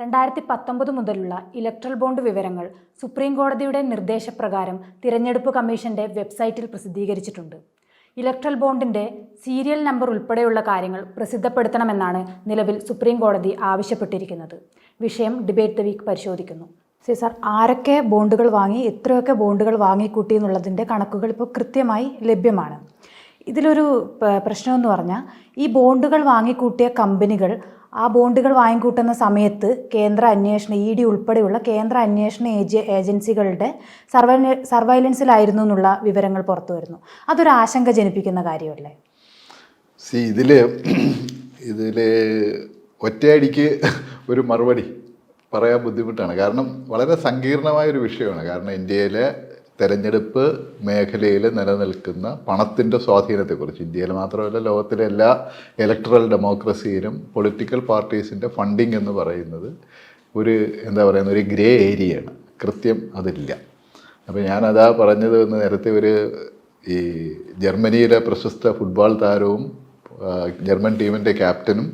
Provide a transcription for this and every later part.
രണ്ടായിരത്തി പത്തൊമ്പത് മുതലുള്ള ഇലക്ട്രൽ ബോണ്ട് വിവരങ്ങൾ സുപ്രീം കോടതിയുടെ നിർദ്ദേശപ്രകാരം തിരഞ്ഞെടുപ്പ് കമ്മീഷന്റെ വെബ്സൈറ്റിൽ പ്രസിദ്ധീകരിച്ചിട്ടുണ്ട്. ഇലക്ട്രൽ ബോണ്ടിന്റെ സീരിയൽ നമ്പർ ഉൾപ്പെടെയുള്ള കാര്യങ്ങൾ പ്രസിദ്ധപ്പെടുത്തണമെന്നാണ് നിലവിൽ സുപ്രീം കോടതി ആവശ്യപ്പെട്ടിരിക്കുന്നത്. വിഷയം ഡിബേറ്റ് ദ വീക്ക് പരിശോധിക്കുന്നു. സി സർ ആരൊക്കെ ബോണ്ടുകൾ വാങ്ങി എത്രയൊക്കെ ബോണ്ടുകൾ വാങ്ങിക്കൂട്ടി എന്നുള്ളതിന്റെ കണക്കുകൾ ഇപ്പോൾ കൃത്യമായി ലഭ്യമാണ്. ഇതിലൊരു പ്രശ്നമെന്ന് പറഞ്ഞാൽ ഈ ബോണ്ടുകൾ വാങ്ങിക്കൂട്ടിയ കമ്പനികൾ ആ ബോണ്ടുകൾ വാങ്ങിക്കൂട്ടുന്ന സമയത്ത് കേന്ദ്ര അന്വേഷണ ഇ ഡി ഉൾപ്പെടെയുള്ള കേന്ദ്ര അന്വേഷണ ഏജ ഏജൻസികളുടെ സർവൈ സർവൈലൻസിലായിരുന്നു എന്നുള്ള വിവരങ്ങൾ പുറത്തു വരുന്നു. അതൊരു ആശങ്ക ജനിപ്പിക്കുന്ന കാര്യമല്ലേ? സി ഇതിൽ ഇതിൽ ഒറ്റയടിക്ക് ഒരു മറുപടി പറയാൻ ബുദ്ധിമുട്ടാണ്. കാരണം വളരെ സങ്കീർണമായ ഒരു വിഷയമാണ്. കാരണം ഇന്ത്യയിലെ തെരഞ്ഞെടുപ്പ് മേഖലയിൽ നിലനിൽക്കുന്ന പണത്തിന്റെ സ്വാധീനത്തെക്കുറിച്ച്. ഇന്ത്യയിൽ മാത്രമല്ല ലോകത്തിലെ എല്ലാ ഇലക്ട്രൽ ഡെമോക്രസിയിലും പൊളിറ്റിക്കൽ പാർട്ടീസിന്റെ ഫണ്ടിങ് എന്ന് പറയുന്നത് ഒരു എന്താ പറയുന്ന ഒരു ഗ്രേ ഏരിയയാണ് കൃത്യം അതില്ല. അപ്പോൾ ഞാനതാ പറഞ്ഞത് എന്ന് നേരത്തെ ഒരു ഈ ജർമ്മനിയിലെ പ്രശസ്ത ഫുട്ബോൾ താരവും ജർമ്മൻ ടീമിന്റെ ക്യാപ്റ്റനും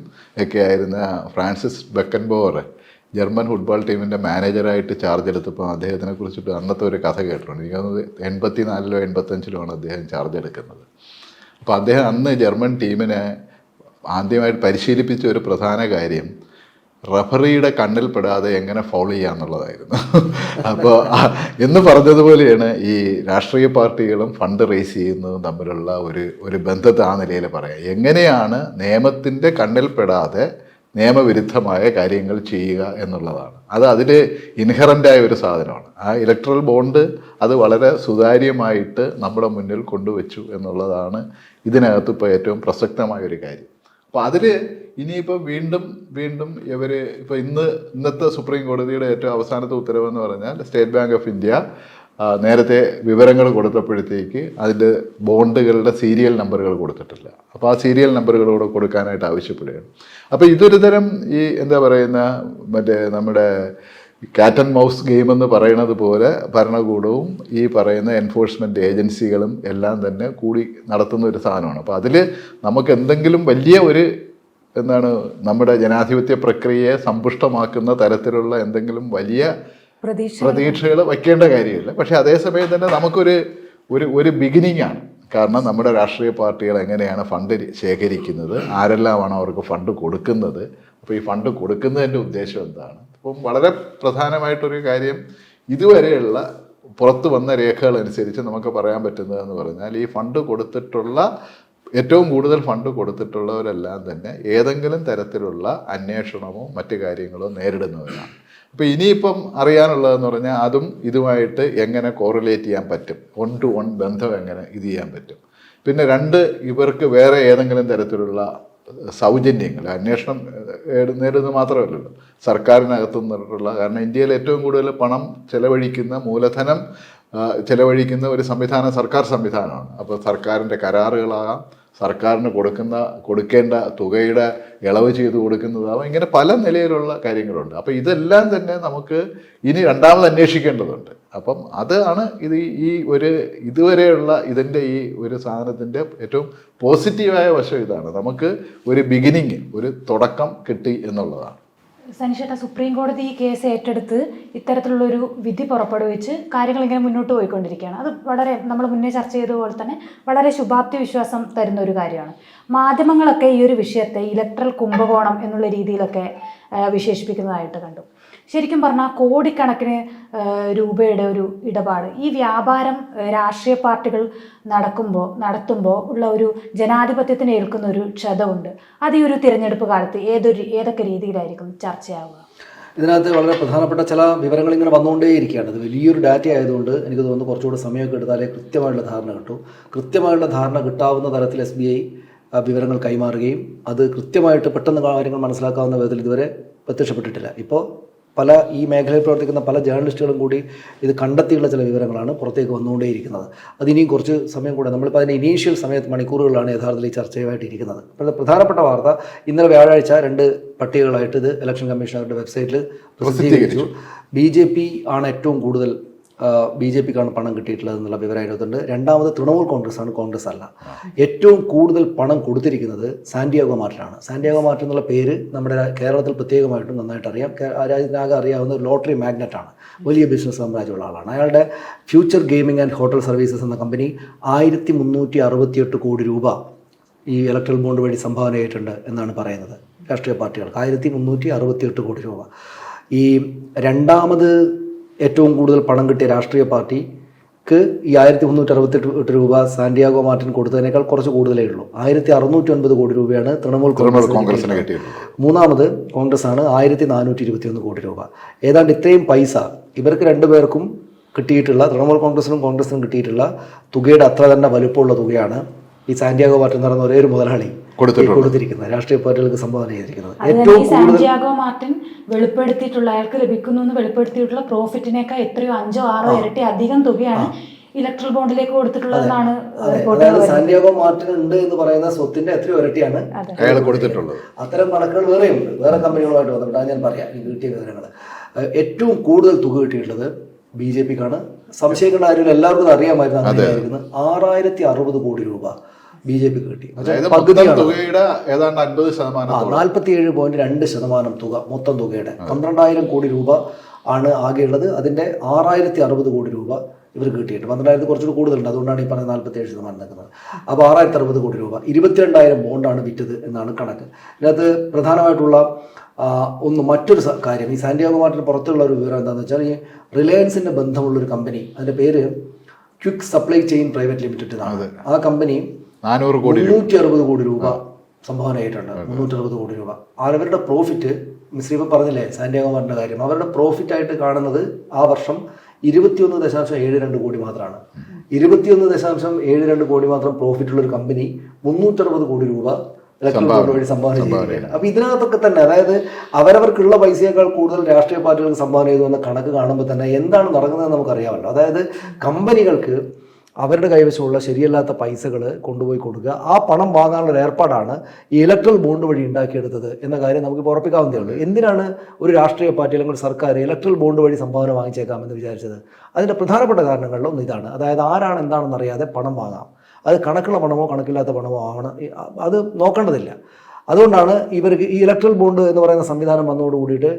ഒക്കെ ആയിരുന്ന ഫ്രാൻസിസ് ബെക്കൻബോവർ ജർമ്മൻ ഫുട്ബോൾ ടീമിന്റെ മാനേജറായിട്ട് ചാർജ് എടുത്തപ്പോൾ അദ്ദേഹത്തിനെ കുറിച്ചിട്ട് അന്നത്തെ ഒരു കഥ കേട്ടിട്ടുണ്ട്. എനിക്ക് തോന്നുന്നത് എൺപത്തി നാലിലോ എൺപത്തഞ്ചിലോ ആണ് അദ്ദേഹം ചാർജ് എടുക്കുന്നത്. അപ്പോൾ അദ്ദേഹം അന്ന് ജർമ്മൻ ടീമിനെ ആദ്യമായിട്ട് പരിശീലിപ്പിച്ച ഒരു പ്രധാന കാര്യം റഫറിയുടെ കണ്ണിൽപ്പെടാതെ എങ്ങനെ ചെയ്യുക എന്നുള്ളതായിരുന്നു. അപ്പോൾ എന്ന് പറഞ്ഞതുപോലെയാണ് ഈ രാഷ്ട്രീയ പാർട്ടികളും ഫണ്ട് റേസ് ചെയ്യുന്നതും തമ്മിലുള്ള ഒരു ഒരു ബന്ധത്തെ ആ നിലയിൽ പറയാം. എങ്ങനെയാണ് നിയമത്തിന്റെ കണ്ണിൽ പെടാതെ നിയമവിരുദ്ധമായ കാര്യങ്ങൾ ചെയ്യുക എന്നുള്ളതാണ്. അത് അതിൽ ഇൻഹറന്റായ ഒരു സാധനമാണ്. ആ ഇലക്ട്രൽ ബോണ്ട് അത് വളരെ സുതാര്യമായിട്ട് നമ്മുടെ മുന്നിൽ കൊണ്ടുവച്ചു എന്നുള്ളതാണ് ഇതിനകത്ത് ഇപ്പോൾ ഏറ്റവും പ്രസക്തമായ ഒരു കാര്യം. അപ്പോൾ അതിൽ ഇനിയിപ്പോൾ വീണ്ടും വീണ്ടും ഇവർ ഇപ്പോൾ ഇന്ന് ഇന്നത്തെ സുപ്രീം കോടതിയുടെ ഏറ്റവും അവസാനത്തെ ഉത്തരവെന്ന് പറഞ്ഞാൽ സ്റ്റേറ്റ് ബാങ്ക് ഓഫ് ഇന്ത്യ നേരത്തെ വിവരങ്ങൾ കൊടുത്തപ്പോഴത്തേക്ക് അതിന്റെ ബോണ്ടുകളുടെ സീരിയൽ നമ്പറുകൾ കൊടുത്തിട്ടില്ല. അപ്പോൾ ആ സീരിയൽ നമ്പറുകളോട് കൊടുക്കാനായിട്ട് ആവശ്യപ്പെടുകയാണ്. അപ്പോൾ ഇതൊരു തരം ഈ എന്താ പറയുന്ന മറ്റേ നമ്മുടെ കാറ്റ് ആൻഡ് മൗസ് ഗെയിം എന്ന് പറയുന്നത് പോലെ ഭരണകൂടവും ഈ പറയുന്ന എൻഫോഴ്സ്മെന്റ് ഏജൻസികളും എല്ലാം തന്നെ കൂടി നടത്തുന്ന ഒരു സാധനമാണ്. അപ്പോൾ അതിൽ നമുക്ക് എന്തെങ്കിലും വലിയ ഒരു എന്താണ് നമ്മുടെ ജനാധിപത്യ പ്രക്രിയയെ സമ്പുഷ്ടമാക്കുന്ന തരത്തിലുള്ള എന്തെങ്കിലും വലിയ പ്രതീക്ഷകൾ. വയ്ക്കേണ്ട കാര്യമില്ല. പക്ഷെ അതേസമയം തന്നെ നമുക്കൊരു ഒരു ഒരു ബിഗിനിങ് ആണ്. കാരണം നമ്മുടെ രാഷ്ട്രീയ പാർട്ടികൾ എങ്ങനെയാണ് ഫണ്ട് ശേഖരിക്കുന്നത്? ആരെല്ലാമാണ് അവർക്ക് ഫണ്ട് കൊടുക്കുന്നത്? അപ്പോൾ ഈ ഫണ്ട് കൊടുക്കുന്നതിന്റെ ഉദ്ദേശം എന്താണ്? അപ്പം വളരെ പ്രധാനമായിട്ടൊരു കാര്യം ഇതുവരെയുള്ള പുറത്തു വന്ന രേഖകൾ അനുസരിച്ച് നമുക്ക് പറയാൻ പറ്റുന്നതെന്ന് പറഞ്ഞാൽ ഈ ഫണ്ട് കൊടുത്തിട്ടുള്ള ഏറ്റവും കൂടുതൽ ഫണ്ട് കൊടുത്തിട്ടുള്ളവരെല്ലാം തന്നെ ഏതെങ്കിലും തരത്തിലുള്ള അന്വേഷണമോ മറ്റു കാര്യങ്ങളോ നേരിടുന്നവരാണ്. അപ്പോൾ ഇനിയിപ്പം അറിയാനുള്ളതെന്ന് പറഞ്ഞാൽ അതും ഇതുമായിട്ട് എങ്ങനെ കോറിലേറ്റ് ചെയ്യാൻ പറ്റും? വൺ ടു വൺ ബന്ധം എങ്ങനെ ഇത് ചെയ്യാൻ പറ്റും? പിന്നെ രണ്ട് ഇവർക്ക് വേറെ ഏതെങ്കിലും തരത്തിലുള്ള സൗജന്യങ്ങൾ അന്വേഷണം നേടുന്നത് മാത്രമല്ലല്ലോ. സർക്കാരിനകത്തു നിന്നിട്ടുള്ള കാരണം ഇന്ത്യയിൽ ഏറ്റവും കൂടുതൽ പണം ചെലവഴിക്കുന്ന മൂലധനം ചെലവഴിക്കുന്ന ഒരു സംവിധാനം സർക്കാർ സംവിധാനമാണ്. അപ്പോൾ സർക്കാരിന്റെ കരാറുകളാകാം സർക്കാരിന് കൊടുക്കുന്ന കൊടുക്കേണ്ട തുകയുടെ ഇളവ് ചെയ്ത് കൊടുക്കുന്നതാവാം ഇങ്ങനെ പല നിലയിലുള്ള കാര്യങ്ങളുണ്ട്. അപ്പോൾ ഇതെല്ലാം തന്നെ നമുക്ക് ഇനി രണ്ടാമത് അന്വേഷിക്കേണ്ടതുണ്ട്. അപ്പം അതാണ് ഇത് ഈ ഒരു ഇതുവരെയുള്ള ഇതിന്റെ ഈ ഒരു സാധനത്തിന്റെ ഏറ്റവും പോസിറ്റീവായ വശം ഇതാണ്. നമുക്ക് ഒരു ബിഗിനിങ് ഒരു തുടക്കം കിട്ടി എന്നുള്ളതാണ്. സനിഷേട്ട സുപ്രീം കോടതി ഈ കേസ് ഏറ്റെടുത്ത് ഇത്തരത്തിലുള്ളൊരു വിധി പുറപ്പെടുവിച്ച് കാര്യങ്ങൾ ഇങ്ങനെ മുന്നോട്ട് പോയിക്കൊണ്ടിരിക്കുകയാണ്. അത് വളരെ നമ്മൾ മുന്നേ ചർച്ച ചെയ്തതുപോലെ തന്നെ വളരെ ശുഭാപ്തി വിശ്വാസം തരുന്ന ഒരു കാര്യമാണ്. മാധ്യമങ്ങളൊക്കെ ഈ ഒരു വിഷയത്തെ ഇലക്ട്രൽ കുംഭകോണം എന്നുള്ള രീതിയിലൊക്കെ വിശേഷിപ്പിക്കുന്നതായിട്ട് കണ്ടു. ശരിക്കും പറഞ്ഞാൽ കോടിക്കണക്കിന് രൂപയുടെ ഒരു ഇടപാട്. ഈ വ്യാപാരം രാഷ്ട്രീയ പാർട്ടികൾ നടക്കുമ്പോൾ നടത്തുമ്പോൾ ഉള്ള ഒരു ജനാധിപത്യത്തിന് ഏൽക്കുന്ന ഒരു ക്ഷതമുണ്ട്. അത് ഈ ഒരു തിരഞ്ഞെടുപ്പ് കാലത്ത് ഏതൊരു ഏതൊക്കെ രീതിയിലായിരിക്കും ചർച്ചയാവുക? ഇതിനകത്ത് വളരെ പ്രധാനപ്പെട്ട ചില വിവരങ്ങൾ ഇങ്ങനെ വന്നുകൊണ്ടേയിരിക്കുകയാണ്. ഇത് വലിയൊരു ഡാറ്റ ആയതുകൊണ്ട് എനിക്ക് തോന്നുന്നു കുറച്ചുകൂടി സമയമൊക്കെ എടുത്താലേ കൃത്യമായുള്ള ധാരണ കിട്ടൂ. കൃത്യമായുള്ള ധാരണ കിട്ടാവുന്ന തരത്തിൽ എസ് ബി ഐ വിവരങ്ങൾ കൈമാറുകയും അത് കൃത്യമായിട്ട് പെട്ടെന്ന് കാര്യങ്ങൾ മനസ്സിലാക്കാവുന്ന വിധത്തിൽ ഇതുവരെ പ്രത്യക്ഷപ്പെട്ടിട്ടില്ല. ഇപ്പോൾ പല ഈ മേഖലയിൽ പ്രവർത്തിക്കുന്ന പല ജേർണലിസ്റ്റുകളും കൂടി ഇത് കണ്ടെത്തിയുള്ള ചില വിവരങ്ങളാണ് പുറത്തേക്ക് വന്നുകൊണ്ടേയിരിക്കുന്നത്. അതിനിയും കുറച്ച് സമയം കൂടെ. നമ്മളിപ്പോൾ അതിന്റെ ഇനീഷ്യൽ സമയത്ത് മണിക്കൂറുകളാണ് യഥാർത്ഥത്തിൽ ഈ ചർച്ചയുമായിട്ട് ഇരിക്കുന്നത് അപ്പോൾ പ്രധാനപ്പെട്ട വാർത്ത ഇന്നലെ വ്യാഴാഴ്ച രണ്ട് പട്ടികകളായിട്ട് ഇത് ഇലക്ഷൻ കമ്മീഷൻ അവരുടെ വെബ്സൈറ്റിൽ പ്രസിദ്ധീകരിച്ചു. ബി ജെ പി ആണ് ഏറ്റവും കൂടുതൽ ബി ജെ പിക്കാണ് പണം കിട്ടിയിട്ടുള്ളത് എന്നുള്ള വിവരം അതിനകത്തുണ്ട്. രണ്ടാമത് തൃണമൂൽ കോൺഗ്രസ് ആണ് കോൺഗ്രസ് അല്ല ഏറ്റവും കൂടുതൽ പണം കൊടുത്തിരിക്കുന്നത് സാന്റിയാഗോ മാർട്ടിനാണ്. സാന്റിയാഗോ മാർട്ടിൻ എന്നുള്ള പേര് നമ്മുടെ കേരളത്തിൽ പ്രത്യേകമായിട്ടും നന്നായിട്ട് അറിയാം. രാജ്യത്തിനാകെ അറിയാവുന്ന ലോട്ടറി മാഗ്നറ്റ് ആണ്. വലിയ ബിസിനസ് സാമ്രാജ്യമുള്ള ആളാണ്. അയാളുടെ Future Gaming and Hotel Services എന്ന കമ്പനി ആയിരത്തി മുന്നൂറ്റി അറുപത്തിയെട്ട് കോടി രൂപ ഈ ഇലക്ട്രൽ ബോണ്ട് വഴി സംഭാവന ചെയ്തിട്ടുണ്ട് എന്നാണ് പറയുന്നത് രാഷ്ട്രീയ പാർട്ടികൾക്ക്. ആയിരത്തി മുന്നൂറ്റി അറുപത്തിയെട്ട് കോടി രൂപ. ഈ രണ്ടാമത് ഏറ്റവും കൂടുതൽ പണം കിട്ടിയ രാഷ്ട്രീയ പാർട്ടിക്ക് ഈ ആയിരത്തി മുന്നൂറ്റി അറുപത്തെട്ട് എട്ട് രൂപ സാന്റിയാഗോ മാർട്ടിൻ കൊടുത്തതിനേക്കാൾ കുറച്ച് കൂടുതലേ ഉള്ളൂ. ആയിരത്തി അറുന്നൂറ്റി ഒൻപത് കോടി രൂപയാണ് തൃണമൂൽ കോൺഗ്രസ് കോൺഗ്രസിന് മൂന്നാമത് കോൺഗ്രസ് ആണ് ആയിരത്തി നാനൂറ്റി ഇരുപത്തിയൊന്ന് കോടി രൂപ. ഏതാണ്ട് ഇത്രയും പൈസ ഇവർക്ക് രണ്ടുപേർക്കും കിട്ടിയിട്ടുള്ള തൃണമൂൽ കോൺഗ്രസിനും കോൺഗ്രസിനും കിട്ടിയിട്ടുള്ള തുകയുടെ അത്ര തന്നെ വലുപ്പമുള്ള തുകയാണ് ഈ സാന്റിയാഗോ പാർട്ടി നടന്ന ഒരേ ഒരു മുതലാളി കൊടുത്തിരിക്കുന്നത് രാഷ്ട്രീയ പാർട്ടികൾക്ക് സംഭാവന ചെയ്തിരിക്കുന്നത്. ഏറ്റവും കൂടുതൽ സാന്റിയാഗോ മാർട്ടിൻ വെളിപ്പെടുത്തിയിട്ടുള്ള അയാൾക്ക് ലഭിക്കുന്നു എന്ന് വെളിപ്പെടുത്തിയിട്ടുള്ള പ്രോഫിറ്റിനേക്കാൾ എത്രയോ അഞ്ചോ ആറോ ഇരട്ടി അധികം തുകയാണ് ഇലക്ട്രൽ ബോണ്ടിലേക്ക് കൊടുത്തിട്ടുള്ളതെന്നാണ് റിപ്പോർട്ടുകൾ അതായത് സാന്റിയാഗോ മാർട്ടിൻ ഉണ്ട് എന്ന് പറയുന്ന സ്വത്തിന്റെ എത്രയോ ഇരട്ടിയാണ് അയാൾ കൊടുത്തിട്ടുള്ളത്. അത്തരം കണക്കുകൾ വേറെയുണ്ട് വേറെ കമ്പനികളുമായിട്ട് ബന്ധപ്പെട്ട് അത് ഞാൻ പറയാം. കിട്ടിയ വിവരങ്ങൾ. ഏറ്റവും കൂടുതൽ തുക കിട്ടിയിട്ടുള്ളത് ബി ജെ പിക്കാണ്. സംശയിക്കേണ്ട ആരും എല്ലാവർക്കും അറിയാമായിരുന്നു ആറായിരത്തി അറുപത് കോടി രൂപ ബി ജെ പിക്ക് കിട്ടി. നാൽപ്പത്തിയേഴ് പോയിന്റ് രണ്ട് ശതമാനം തുക മൊത്തം തുകയുടെ. പന്ത്രണ്ടായിരം കോടി രൂപ ആണ് ആകെയുള്ളത്. അതിന്റെ ആറായിരത്തി അറുപത് കോടി രൂപ ഇവർ കിട്ടിയിട്ടുണ്ട്. പന്ത്രണ്ടായിരത്തി കുറച്ചുകൂടി കൂടുതലുണ്ട്. അതുകൊണ്ടാണ് ഈ പറഞ്ഞ നാൽപ്പത്തേഴ് ശതമാനം നിൽക്കുന്നത്. അപ്പോൾ ആറായിരത്തി അറുപത് കോടി രൂപ. ഇരുപത്തിരണ്ടായിരം ബോണ്ടാണ് വിറ്റത് എന്നാണ് കണക്ക്. ഇതിനകത്ത് പ്രധാനമായിട്ടുള്ള ഒന്ന് മറ്റൊരു കാര്യം. ഈ സാന്റിയാഗോ മാർട്ടിന് പുറത്തുള്ള ഒരു വിവരം എന്താണെന്ന് വെച്ചാൽ ഈ റിലയൻസിന്റെ ബന്ധമുള്ള ഒരു കമ്പനി. അതിന്റെ പേര് quick supply chain private limited ആണ് ആ കമ്പനി നാനൂറ് കോടി മുന്നൂറ്റി അറുപത് കോടി രൂപ സംഭാവന ആയിട്ടുണ്ട്. മുന്നൂറ്റി അറുപത് കോടി രൂപ. അവരുടെ പ്രോഫിറ്റ് മിശ്രീപ പറഞ്ഞില്ലേ സാന്റിയാഗോമാറിന്റെ കാര്യം. അവരുടെ പ്രോഫിറ്റ് ആയിട്ട് കാണുന്നത് ആ വർഷം ഇരുപത്തിയൊന്ന് ദശാംശം ഏഴ് രണ്ട് കോടി മാത്രമാണ്. ഇരുപത്തിയൊന്ന് ദശാംശം ഏഴ് രണ്ട് കോടി മാത്രം പ്രോഫിറ്റ് ഉള്ള ഒരു കമ്പനി മുന്നൂറ്ററുപത് കോടി രൂപ വഴി സംഭാവന ചെയ്യുകയാണ് അപ്പൊ ഇതിനകത്തൊക്കെ തന്നെ അതായത് അവരവർക്കുള്ള പൈസയേക്കാൾ കൂടുതൽ രാഷ്ട്രീയ പാർട്ടികൾക്ക് സംഭാവന ചെയ്തു എന്ന കണക്ക് കാണുമ്പോൾ തന്നെ എന്താണ് നടക്കുന്നതെന്ന് നമുക്കറിയാമല്ലോ. അതായത് കമ്പനികൾക്ക് അവരുടെ കൈവശമുള്ള ശരിയല്ലാത്ത പൈസകൾ കൊണ്ടുപോയി കൊടുക്കുക. ആ പണം വാങ്ങാനുള്ള ഒരു ഏർപ്പാടാണ് ഈ ഇലക്ട്രൽ ബോണ്ട് വഴി ഉണ്ടാക്കിയെടുത്തത് എന്ന കാര്യം നമുക്ക് ഉറപ്പിക്കാവുന്നതേ ഉള്ളൂ. എന്തിനാണ് ഒരു രാഷ്ട്രീയ പാർട്ടി അല്ലെങ്കിൽ സർക്കാർ ഇലക്ട്രൽ ബോണ്ട് വഴി സംഭാവന വാങ്ങിച്ചേക്കാമെന്ന് വിചാരിച്ചത്? അതിന്റെ പ്രധാനപ്പെട്ട കാരണങ്ങളിലൊന്നും ഇതാണ്. അതായത് ആരാണ് എന്താണെന്ന് അറിയാതെ പണം വാങ്ങാം. അത് കണക്കുള്ള പണമോ കണക്കില്ലാത്ത പണമോ ആവണം അത് നോക്കേണ്ടതില്ല. അതുകൊണ്ടാണ് ഇവർക്ക് ഈ ഇലക്ട്രൽ ബോണ്ട് എന്ന് പറയുന്ന സംവിധാനം വന്നതോട് കൂടിയിട്ട്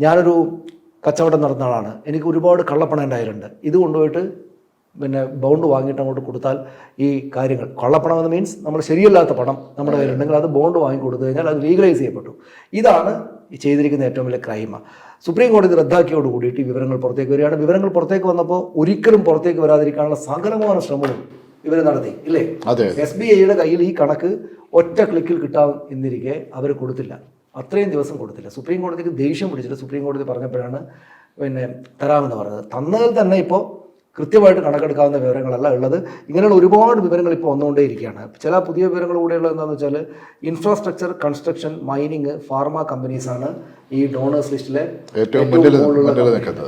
ഞാനൊരു കച്ചവടം നടന്ന ആളാണ്. എനിക്ക് ഒരുപാട് കള്ളപ്പണം കയ്യിലുണ്ട്. ഇത് കൊണ്ടുപോയിട്ട് പിന്നെ ബോണ്ട് വാങ്ങിയിട്ട് അങ്ങോട്ട് കൊടുത്താൽ ഈ കാര്യങ്ങൾ കൊള്ളപ്പണം എന്ന് മീൻസ് നമ്മൾ ശരിയല്ലാത്ത പണം നമ്മുടെ കയ്യിലുണ്ടെങ്കിൽ അത് ബോണ്ട് വാങ്ങി കൊടുത്തു കഴിഞ്ഞാൽ അത് ലീഗലൈസ് ചെയ്യപ്പെട്ടു. ഇതാണ് ചെയ്തിരിക്കുന്ന ഏറ്റവും വലിയ ക്രൈമ സുപ്രീം കോടതി റദ്ദാക്കിയോട് കൂടിയിട്ട് വിവരങ്ങൾ പുറത്തേക്ക് വരികയാണ്. വിവരങ്ങൾ പുറത്തേക്ക് വന്നപ്പോൾ ഒരിക്കലും പുറത്തേക്ക് വരാതിരിക്കാനുള്ള സകലമായ ശ്രമവും ഇവർ നടത്തി ഇല്ലേ? എസ് ബി ഐയുടെ കയ്യിൽ ഈ കണക്ക് ഒറ്റ ക്ലിക്കിൽ കിട്ടാം എന്നിരിക്കെ അവർ കൊടുത്തില്ല. അത്രയും ദിവസം കൊടുത്തില്ല. സുപ്രീം കോടതിക്ക് ദേഷ്യം പിടിച്ചിട്ട് സുപ്രീം കോടതി പറഞ്ഞപ്പോഴാണ് പിന്നെ തരാമെന്ന് പറഞ്ഞത്. തന്നതിൽ തന്നെ ഇപ്പോൾ കൃത്യമായിട്ട് കണക്കെടുക്കാവുന്ന വിവരങ്ങളല്ല ഉള്ളത്. ഇങ്ങനെയുള്ള ഒരുപാട് വിവരങ്ങൾ ഇപ്പോൾ വന്നുകൊണ്ടേയിരിക്കുകയാണ്. ചില പുതിയ വിവരങ്ങൾ കൂടെയുള്ളത് എന്താണെന്ന് വെച്ചാൽ ഇൻഫ്രാസ്ട്രക്ചർ കൺസ്ട്രക്ഷൻ മൈനിങ് ഫാർമ കമ്പനീസാണ് ഈ ഡോണേഴ്സ് ലിസ്റ്റിലെ ഏറ്റവും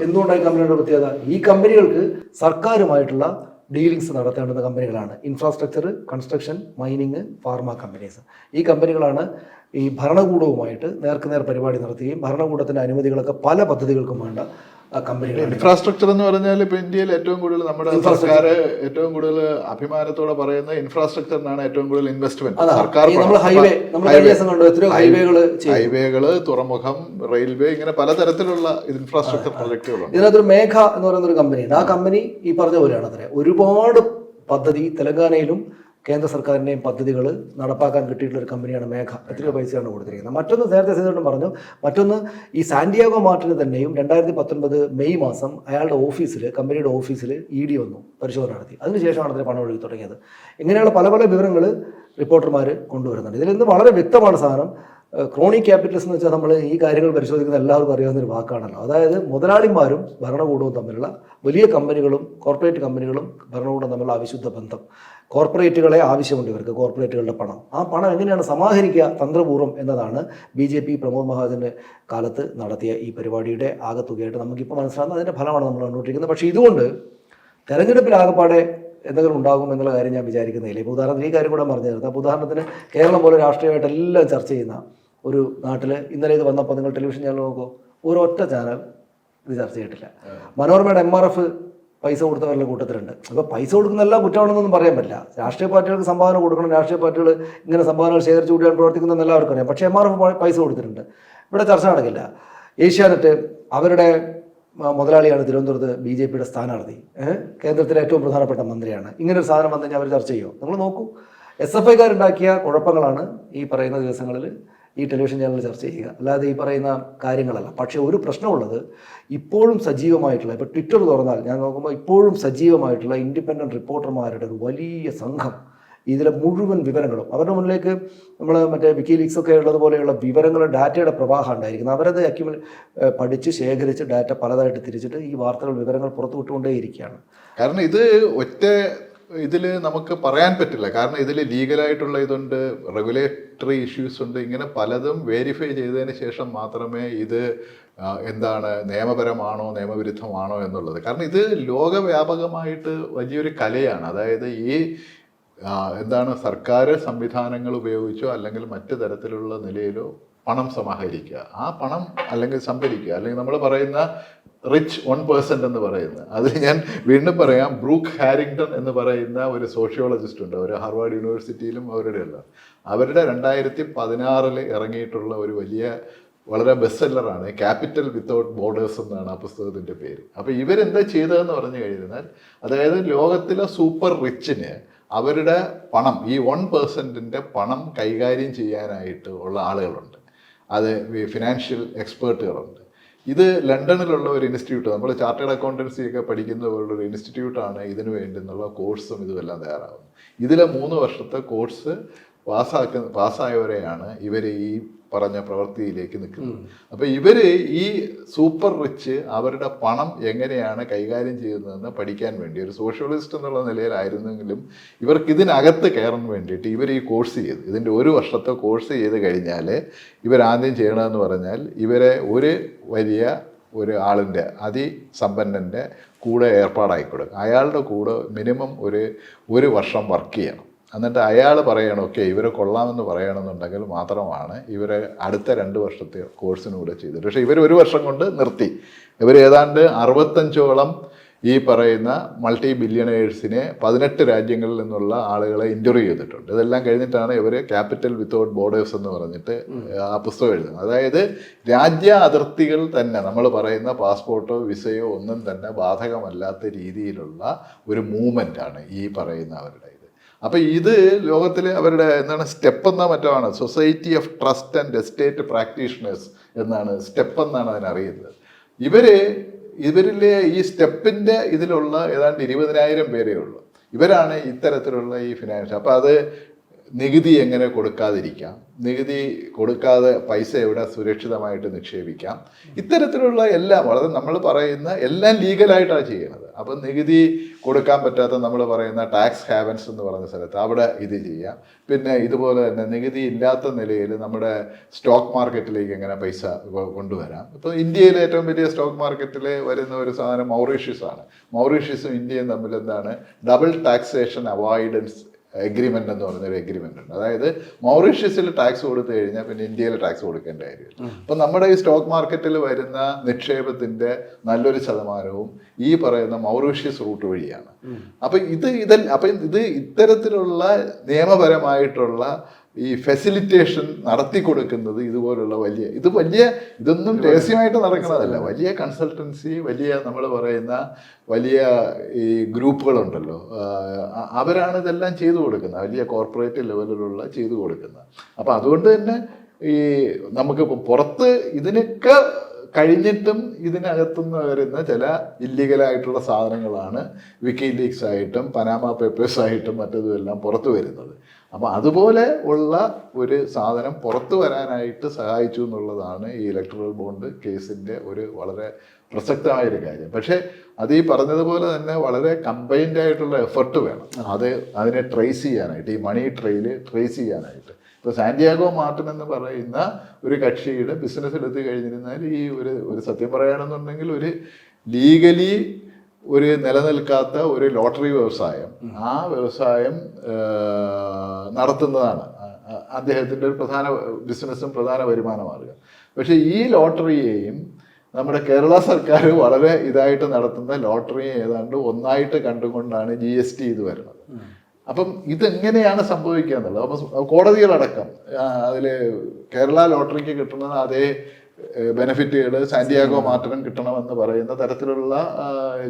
എന്തുകൊണ്ടാണ് ഈ കമ്പനിയുടെ പ്രത്യേകത? ഈ കമ്പനികൾക്ക് സർക്കാരുമായിട്ടുള്ള ഡീലിങ്സ് നടത്തേണ്ടുന്ന കമ്പനികളാണ്. Infrastructure construction mining pharma companies ഈ കമ്പനികളാണ് ഈ ഭരണകൂടവുമായിട്ട് നേർക്കുനേർ പരിപാടി നടത്തുകയും ഭരണകൂടത്തിന്റെ അനുമതികളൊക്കെ പല പദ്ധതികൾക്കും വേണ്ട ഇൻഫ്രാസ്ട്രക്ചർ എന്ന് പറഞ്ഞാൽ ഇപ്പൊ ഇന്ത്യയിൽ ഏറ്റവും കൂടുതൽ നമ്മുടെ സർക്കാർ ഏറ്റവും കൂടുതൽ അഭിമാനത്തോടെ പറയുന്ന ഇൻഫ്രാസ്ട്രക്ചറിനാണ് ഏറ്റവും കൂടുതൽ ഇൻവെസ്റ്റ്മെന്റ് സർക്കാർ ഹൈവേ ഹൈവേകൾ ഹൈവേകൾ തുറമുഖം റെയിൽവേ ഇങ്ങനെ പലതരത്തിലുള്ള ഇൻഫ്രാസ്ട്രക്ചർ പ്രൊജക്ടുകളുണ്ട് ഇതിനകത്തൊരു മേഘ എന്ന് പറയുന്ന ഒരു കമ്പനി ആ കമ്പനി ഈ പറഞ്ഞ പോലെയാണ് അതിന് ഒരുപാട് പദ്ധതി തെലങ്കാനയിലും കേന്ദ്ര സർക്കാരിന്റെയും പദ്ധതികൾ നടപ്പാക്കാൻ കിട്ടിയിട്ടുള്ള ഒരു കമ്പനിയാണ് മേഘ. എത്ര പൈസയാണ് കൊടുത്തിരിക്കുന്നത്. മറ്റൊന്ന് നേരത്തെ സീതോട്ടം പറഞ്ഞു മറ്റൊന്ന് ഈ സാന്റിയാഗോ മാർട്ടിന് തന്നെയും രണ്ടായിരത്തി പത്തൊൻപത് മെയ് മാസം അയാളുടെ ഓഫീസിൽ കമ്പനിയുടെ ഓഫീസിൽ ഇ ഡി വന്നു പരിശോധന നടത്തി. അതിനുശേഷമാണ് അതിന് പണം ഒഴുകി തുടങ്ങിയത്. ഇങ്ങനെയുള്ള പല പല വിവരങ്ങൾ റിപ്പോർട്ടർമാർ കൊണ്ടുവരുന്നുണ്ട്. ഇതിൽ നിന്ന് വളരെ വ്യക്തമാണ് സാധനം ക്രോണി ക്യാപിറ്റലിസം എന്ന് വെച്ചാൽ നമ്മൾ ഈ കാര്യങ്ങൾ പരിശോധിക്കുന്ന എല്ലാവർക്കും അറിയാവുന്ന ഒരു വാക്കാണല്ലോ. അതായത് മുതലാളിമാരും ഭരണകൂടവും തമ്മിലുള്ള വലിയ കമ്പനികളും കോർപ്പറേറ്റ് കമ്പനികളും ഭരണകൂടം തമ്മിലുള്ള അവിശുദ്ധ ബന്ധം. കോർപ്പറേറ്റുകളെ ആവശ്യമുണ്ട് ഇവർക്ക് കോർപ്പറേറ്റുകളുടെ പണം. ആ പണം എങ്ങനെയാണ് സമാഹരിക്കുക തന്ത്രപൂർവം എന്നതാണ് ബി ജെ പി പ്രമോദ് മഹാജന്റെ കാലത്ത് നടത്തിയ ഈ പരിപാടിയുടെ ആകത്തുകയായിട്ട് നമുക്കിപ്പോൾ മനസ്സിലാകുന്നത്. അതിന്റെ ഫലമാണ് നമ്മൾ കണ്ടുകൊണ്ടിരിക്കുന്നത്. പക്ഷേ ഇതുകൊണ്ട് തെരഞ്ഞെടുപ്പിൽ ആകപ്പാടെ എന്തെങ്കിലും ഉണ്ടാകും എന്നുള്ള കാര്യം ഞാൻ വിചാരിക്കുന്നില്ല. ഇപ്പോൾ ഉദാഹരണത്തിന് ഈ കാര്യം കൂടെ പറഞ്ഞു തരുന്നത് അപ്പോൾ ഉദാഹരണത്തിന് കേരളം പോലെ രാഷ്ട്രീയമായിട്ട് എല്ലാം ചർച്ച ചെയ്യുന്ന ഒരു നാട്ടിൽ ഇന്നലെ ഇത് വന്നപ്പോൾ നിങ്ങൾ ടെലിവിഷൻ ചാനൽ നോക്കുമോ ഒരൊറ്റ ചാനൽ ഇത് ചർച്ച ചെയ്തിട്ടില്ല. മനോരമയുടെ എം ആർ എഫ് പൈസ കൊടുത്തവരുടെ കൂട്ടത്തിലുണ്ട്. അപ്പോൾ പൈസ കൊടുക്കുന്നതെല്ലാം കുറ്റമാണെന്നൊന്നും പറയാൻ പറ്റില്ല. രാഷ്ട്രീയ പാർട്ടികൾക്ക് സംഭാവന കൊടുക്കണം രാഷ്ട്രീയ പാർട്ടികൾ ഇങ്ങനെ സംഭാവനകൾ ശേഖരിച്ചു കൂടിയാണ് പ്രവർത്തിക്കുന്നതെന്ന് എല്ലാവർക്കും അറിയാം. പക്ഷേ എം ആർ എഫ് പൈസ കൊടുത്തിട്ടുണ്ട്. ഇവിടെ ചർച്ച നടക്കില്ല. ഏഷ്യാനെറ്റ് അവരുടെ മുതലാളിയാണ് തിരുവനന്തപുരത്ത് ബി ജെ പിയുടെ സ്ഥാനാർത്ഥി. കേന്ദ്രത്തിലെ ഏറ്റവും പ്രധാനപ്പെട്ട മന്ത്രിയാണ്. ഇങ്ങനെ ഒരു സാധനം വന്നു കഴിഞ്ഞാൽ അവർ ചർച്ച ചെയ്യുമോ നിങ്ങൾ നോക്കൂ. എസ് എഫ് ഐക്കാരുണ്ടാക്കിയ കുഴപ്പങ്ങളാണ് ഈ പറയുന്ന ദിവസങ്ങളിൽ. ഈ ടെലിവിഷൻ ചാനൽ ചർച്ച ചെയ്യുക. അല്ലാതെ ഈ പറയുന്ന കാര്യങ്ങളല്ല. പക്ഷേ ഒരു പ്രശ്നമുള്ളത് ഇപ്പോഴും സജീവമായിട്ടുള്ള ഇപ്പോൾ ട്വിറ്റർ തുറന്നാൽ ഞാൻ നോക്കുമ്പോൾ ഇപ്പോഴും സജീവമായിട്ടുള്ള ഇൻഡിപെൻഡന്റ് റിപ്പോർട്ടർമാരുടെ ഒരു വലിയ സംഘം ഇതിലെ മുഴുവൻ വിവരങ്ങളും. അവരുടെ മുന്നിലേക്ക് നമ്മൾ മറ്റേ വിക്കിലീക്സ് ഒക്കെ ഉള്ളതുപോലെയുള്ള വിവരങ്ങളും ഡാറ്റയുടെ പ്രവാഹം ഉണ്ടായിരിക്കുന്നത് അവരത് അക്യുമൽ പഠിച്ച് ശേഖരിച്ച് ഡാറ്റ പലതായിട്ട് തിരിച്ചിട്ട് ഈ വാർത്തകൾ വിവരങ്ങൾ പുറത്തു വിട്ടുകൊണ്ടേയിരിക്കുകയാണ് കാരണം ഇത് ഒറ്റ ഇതിൽ നമുക്ക് പറയാൻ പറ്റില്ല. കാരണം ഇതിൽ ലീഗലായിട്ടുള്ള ഇതുണ്ട് റെഗുലേറ്ററി ഇഷ്യൂസ് ഉണ്ട്. ഇങ്ങനെ പലതും വെരിഫൈ ചെയ്തതിന് ശേഷം മാത്രമേ ഇത് എന്താണ് നിയമപരമാണോ നിയമവിരുദ്ധമാണോ എന്നുള്ളത്. കാരണം ഇത് ലോകവ്യാപകമായിട്ട് വലിയൊരു കലയാണ്. അതായത് ഈ എന്താണ് സർക്കാർ സംവിധാനങ്ങൾ ഉപയോഗിച്ചോ അല്ലെങ്കിൽ മറ്റു തരത്തിലുള്ള നിലയിലോ പണം സമാഹരിക്കുക. ആ പണം അല്ലെങ്കിൽ സംഭരിക്കുക. അല്ലെങ്കിൽ നമ്മൾ പറയുന്ന റിച്ച് വൺ പേഴ്സന്റ് എന്ന് പറയുന്നത് അതിൽ ഞാൻ വീണ്ടും പറയാം ബ്രൂക്ക് ഹാരിങ്ടൺ എന്ന് പറയുന്ന ഒരു സോഷ്യോളജിസ്റ്റ് ഉണ്ട്. അവർ ഹാർവാർഡ് യൂണിവേഴ്സിറ്റിയിലും അവരുടെ അല്ല അവരുടെ രണ്ടായിരത്തി പതിനാറിൽ ഇറങ്ങിയിട്ടുള്ള ഒരു വലിയ വളരെ ബെസ്റ്റ് സെല്ലറാണ് ക്യാപിറ്റൽ വിത്തൗട്ട് ബോർഡേഴ്സ് എന്നാണ് ആ പുസ്തകത്തിന്റെ പേര്. അപ്പോൾ ഇവരെന്താ ചെയ്തതെന്ന് പറഞ്ഞു കഴിഞ്ഞാൽ അതായത് ലോകത്തിലെ സൂപ്പർ റിച്ചിന് അവരുടെ പണം ഈ വൺ പേഴ്സന്റിന്റെ പണം കൈകാര്യം ചെയ്യാനായിട്ട് ഉള്ള ആളുകളുണ്ട്. അത് ഫിനാൻഷ്യൽ എക്സ്പേർട്ടുകളുണ്ട് ഇത് ലണ്ടനിലുള്ള ഒരു ഇൻസ്റ്റിറ്റ്യൂട്ട് നമ്മൾ ചാർട്ടേഡ് അക്കൗണ്ടൻസി ഒക്കെ പഠിക്കുന്ന പോലുള്ള ഒരു ഇൻസ്റ്റിറ്റ്യൂട്ടാണ് ഇതിനു വേണ്ടുന്നുള്ള കോഴ്സും ഇതുമെല്ലാം തയ്യാറാകുന്നത് ഇതിലെ മൂന്ന് വർഷത്തെ കോഴ്സ് പാസ്സാക്കുന്ന പാസ്സായവരെയാണ് ഇവർ ഈ പറഞ്ഞ പ്രവൃത്തിയിലേക്ക് നിൽക്കുന്നത് അപ്പോൾ ഇവർ ഈ സൂപ്പർ റിച്ച് അവരുടെ പണം എങ്ങനെയാണ് കൈകാര്യം ചെയ്യുന്നതെന്ന് പഠിക്കാൻ വേണ്ടി ഒരു സോഷ്യലിസ്റ്റ് എന്നുള്ള നിലയിലായിരുന്നെങ്കിലും ഇവർക്ക് ഇതിനകത്ത് കയറാൻ വേണ്ടിയിട്ട് ഇവർ ഈ കോഴ്സ് ചെയ്ത്. ഇതിന്റെ ഒരു വർഷത്തെ കോഴ്സ് ചെയ്ത് കഴിഞ്ഞാൽ ഇവരാദ്യം ചെയ്യണമെന്ന് പറഞ്ഞാൽ ഇവരെ ഒരു വലിയ ഒരു ആളിന്റെ അതിസമ്പന്നന്റെ കൂടെ ഏർപ്പാടായി കൊടുക്കും. അയാളുടെ കൂടെ മിനിമം ഒരു ഒരു വർഷം വർക്ക് ചെയ്യണം. എന്നിട്ട് അയാൾ പറയണം ഓക്കെ ഇവരെ കൊള്ളാമെന്ന് പറയണമെന്നുണ്ടെങ്കിൽ മാത്രമാണ് ഇവരെ അടുത്ത രണ്ട് വർഷത്തെ കോഴ്സിനൂടെ ചെയ്തത് പക്ഷേ ഇവർ ഒരു വർഷം കൊണ്ട് നിർത്തി. ഇവർ ഏതാണ്ട് അറുപത്തഞ്ചോളം ഈ പറയുന്ന മൾട്ടി ബില്യണേഴ്സിനെ പതിനെട്ട് രാജ്യങ്ങളിൽ നിന്നുള്ള ആളുകളെ ഇന്റർവ്യൂ ചെയ്തിട്ടുണ്ട്. ഇതെല്ലാം കഴിഞ്ഞിട്ടാണ് ഇവർ ക്യാപിറ്റൽ വിത്തൗട്ട് ബോർഡേഴ്സ് എന്ന് പറഞ്ഞിട്ട് ആ പുസ്തകം എഴുതുന്നത്. അതായത് രാജ്യ അതിർത്തികൾ തന്നെ നമ്മൾ പറയുന്ന പാസ്പോർട്ടോ വിസയോ ഒന്നും തന്നെ ബാധകമല്ലാത്ത രീതിയിലുള്ള ഒരു മൂവ്മെന്റ് ആണ് ഈ പറയുന്ന അവരുടെ ഇത് അപ്പോൾ ഇത് ലോകത്തിലെ അവരുടെ എന്താണ് സ്റ്റെപ്പ് എന്നാ മറ്റോ ആണ് society of trust and estate practitioners എന്നാണ്. സ്റ്റെപ്പ് എന്നാണ് അതിനറിയുന്നത് ഇവർ ഇവരിലെ ഈ സ്റ്റെപ്പിന്റെ ഇതിലുള്ള ഏതാണ്ട് ഇരുപതിനായിരം പേരേ ഉള്ളൂ. ഇവരാണ് ഇത്തരത്തിലുള്ള ഈ ഫിനാൻഷ്യൽ അപ്പോൾ അത് നികുതി എങ്ങനെ കൊടുക്കാതിരിക്കാം? നികുതി കൊടുക്കാതെ പൈസ എവിടെ സുരക്ഷിതമായിട്ട് നിക്ഷേപിക്കാം? ഇത്തരത്തിലുള്ള എല്ലാം വളരെ നമ്മൾ പറയുന്ന എല്ലാം ലീഗലായിട്ടാണ് ചെയ്യുന്നത്. അപ്പം നികുതി കൊടുക്കാൻ പറ്റാത്ത നമ്മൾ പറയുന്ന ടാക്സ് ഹാവൻസ് എന്ന് പറയുന്ന സ്ഥലത്ത് അവിടെ ഇത് ചെയ്യാം. പിന്നെ ഇതുപോലെ തന്നെ നികുതി ഇല്ലാത്ത നിലയിൽ നമ്മുടെ സ്റ്റോക്ക് മാർക്കറ്റിലേക്ക് എങ്ങനെ പൈസ കൊണ്ടുവരാം? ഇപ്പോൾ ഇന്ത്യയിലെ ഏറ്റവും വലിയ സ്റ്റോക്ക് മാർക്കറ്റിൽ വരുന്ന ഒരു സാധനം മൗറീഷ്യസാണ്. മൗറീഷ്യസും ഇന്ത്യയും തമ്മിൽ എന്താണ്? ഡബിൾ ടാക്സേഷൻ അവോയ്ഡൻസ് എഗ്രിമെന്റ് എന്ന് പറഞ്ഞൊരു എഗ്രിമെന്റ് ഉണ്ട്. അതായത് മൗറീഷ്യസിൽ ടാക്സ് കൊടുത്തു കഴിഞ്ഞാൽ പിന്നെ ഇന്ത്യയിൽ ടാക്സ് കൊടുക്കേണ്ട കാര്യമില്ല അപ്പം നമ്മുടെ ഈ സ്റ്റോക്ക് മാർക്കറ്റിൽ വരുന്ന നിക്ഷേപത്തിന്റെ നല്ലൊരു ശതമാനവും ഈ പറയുന്ന മൗറീഷ്യസ് റൂട്ട് വഴിയാണ്. അപ്പൊ ഇത് ഇതല്ല അപ്പൊ ഇത് ഇത്തരത്തിലുള്ള നിയമപരമായിട്ടുള്ള ഈ ഫെസിലിറ്റേഷൻ നടത്തി കൊടുക്കുന്നത് ഇതുപോലുള്ള വലിയ ഇത് വലിയ ഇതൊന്നും രഹസ്യമായിട്ട് നടക്കുന്നതല്ല. വലിയ കൺസൾട്ടൻസി വലിയ നമ്മൾ പറയുന്ന വലിയ ഈ ഗ്രൂപ്പുകളുണ്ടല്ലോ. അവരാണ് ഇതെല്ലാം ചെയ്തു കൊടുക്കുന്നത്. വലിയ കോർപ്പറേറ്റ് ലെവലിലുള്ള ചെയ്തു കൊടുക്കുന്നത്. അപ്പം അതുകൊണ്ട് തന്നെ ഈ നമുക്ക് പുറത്ത് ഇതിനൊക്കെ കഴിഞ്ഞിട്ടും ഇതിനകത്തുനിന്ന് വരുന്ന ചില ഇല്ലീഗലായിട്ടുള്ള സാധനങ്ങളാണ് വിക്കി ലീഗ്സ് ആയിട്ടും പനാമ പേപ്പേഴ്സ് ആയിട്ടും മറ്റതുമെല്ലാം പുറത്തു വരുന്നത്. അപ്പോൾ അതുപോലെ ഉള്ള ഒരു സാധനം പുറത്തു വരാനായിട്ട് സഹായിച്ചു എന്നുള്ളതാണ് ഈ ഇലക്ട്രൽ ബോണ്ട് കേസിന്റെ ഒരു വളരെ പ്രസക്തമായൊരു കാര്യം. പക്ഷേ അത് ഈ പറഞ്ഞതുപോലെ തന്നെ വളരെ കമ്പൈൻഡ് ആയിട്ടുള്ള എഫർട്ട് വേണം. അത് അതിനെ ട്രേസ് ചെയ്യാനായിട്ട് ഈ മണി ട്രെയിൽ ട്രേസ് ചെയ്യാനായിട്ട്. ഇപ്പോൾ സാന്റിയാഗോ മാർട്ടിൻ എന്ന് പറയുന്ന ഒരു കക്ഷിയുടെ ബിസിനസ് എടുത്തു കഴിഞ്ഞിരുന്നാൽ ഈ ഒരു ഒരു സത്യം പറയുകയാണെന്നുണ്ടെങ്കിൽ ഒരു ലീഗലി ഒരു നിലനിൽക്കാത്ത ഒരു ലോട്ടറി വ്യവസായം ആ വ്യവസായം നടത്തുന്നതാണ്. അദ്ദേഹത്തിന്റെ ഒരു പ്രധാന ബിസിനസ്സും പ്രധാന വരുമാന മാർഗം പക്ഷേ ഈ ലോട്ടറിയെയും നമ്മുടെ കേരള സർക്കാർ വളരെ ഇതായിട്ട് നടത്തുന്ന ലോട്ടറിയെ ഏതാണ്ട് ഒന്നായിട്ട് കണ്ടുകൊണ്ടാണ് ജി എസ് ടി ഇത് വരുന്നത്. അപ്പം ഇതെങ്ങനെയാണ് സംഭവിക്കുക എന്നുള്ളത്? അപ്പം കോടതികളടക്കം അതിൽ കേരള ലോട്ടറിക്ക് കിട്ടുന്ന അതേ ബെനിഫിറ്റുകൾ സാന്റിയാഗോ മാത്രം കിട്ടണമെന്ന് പറയുന്ന തരത്തിലുള്ള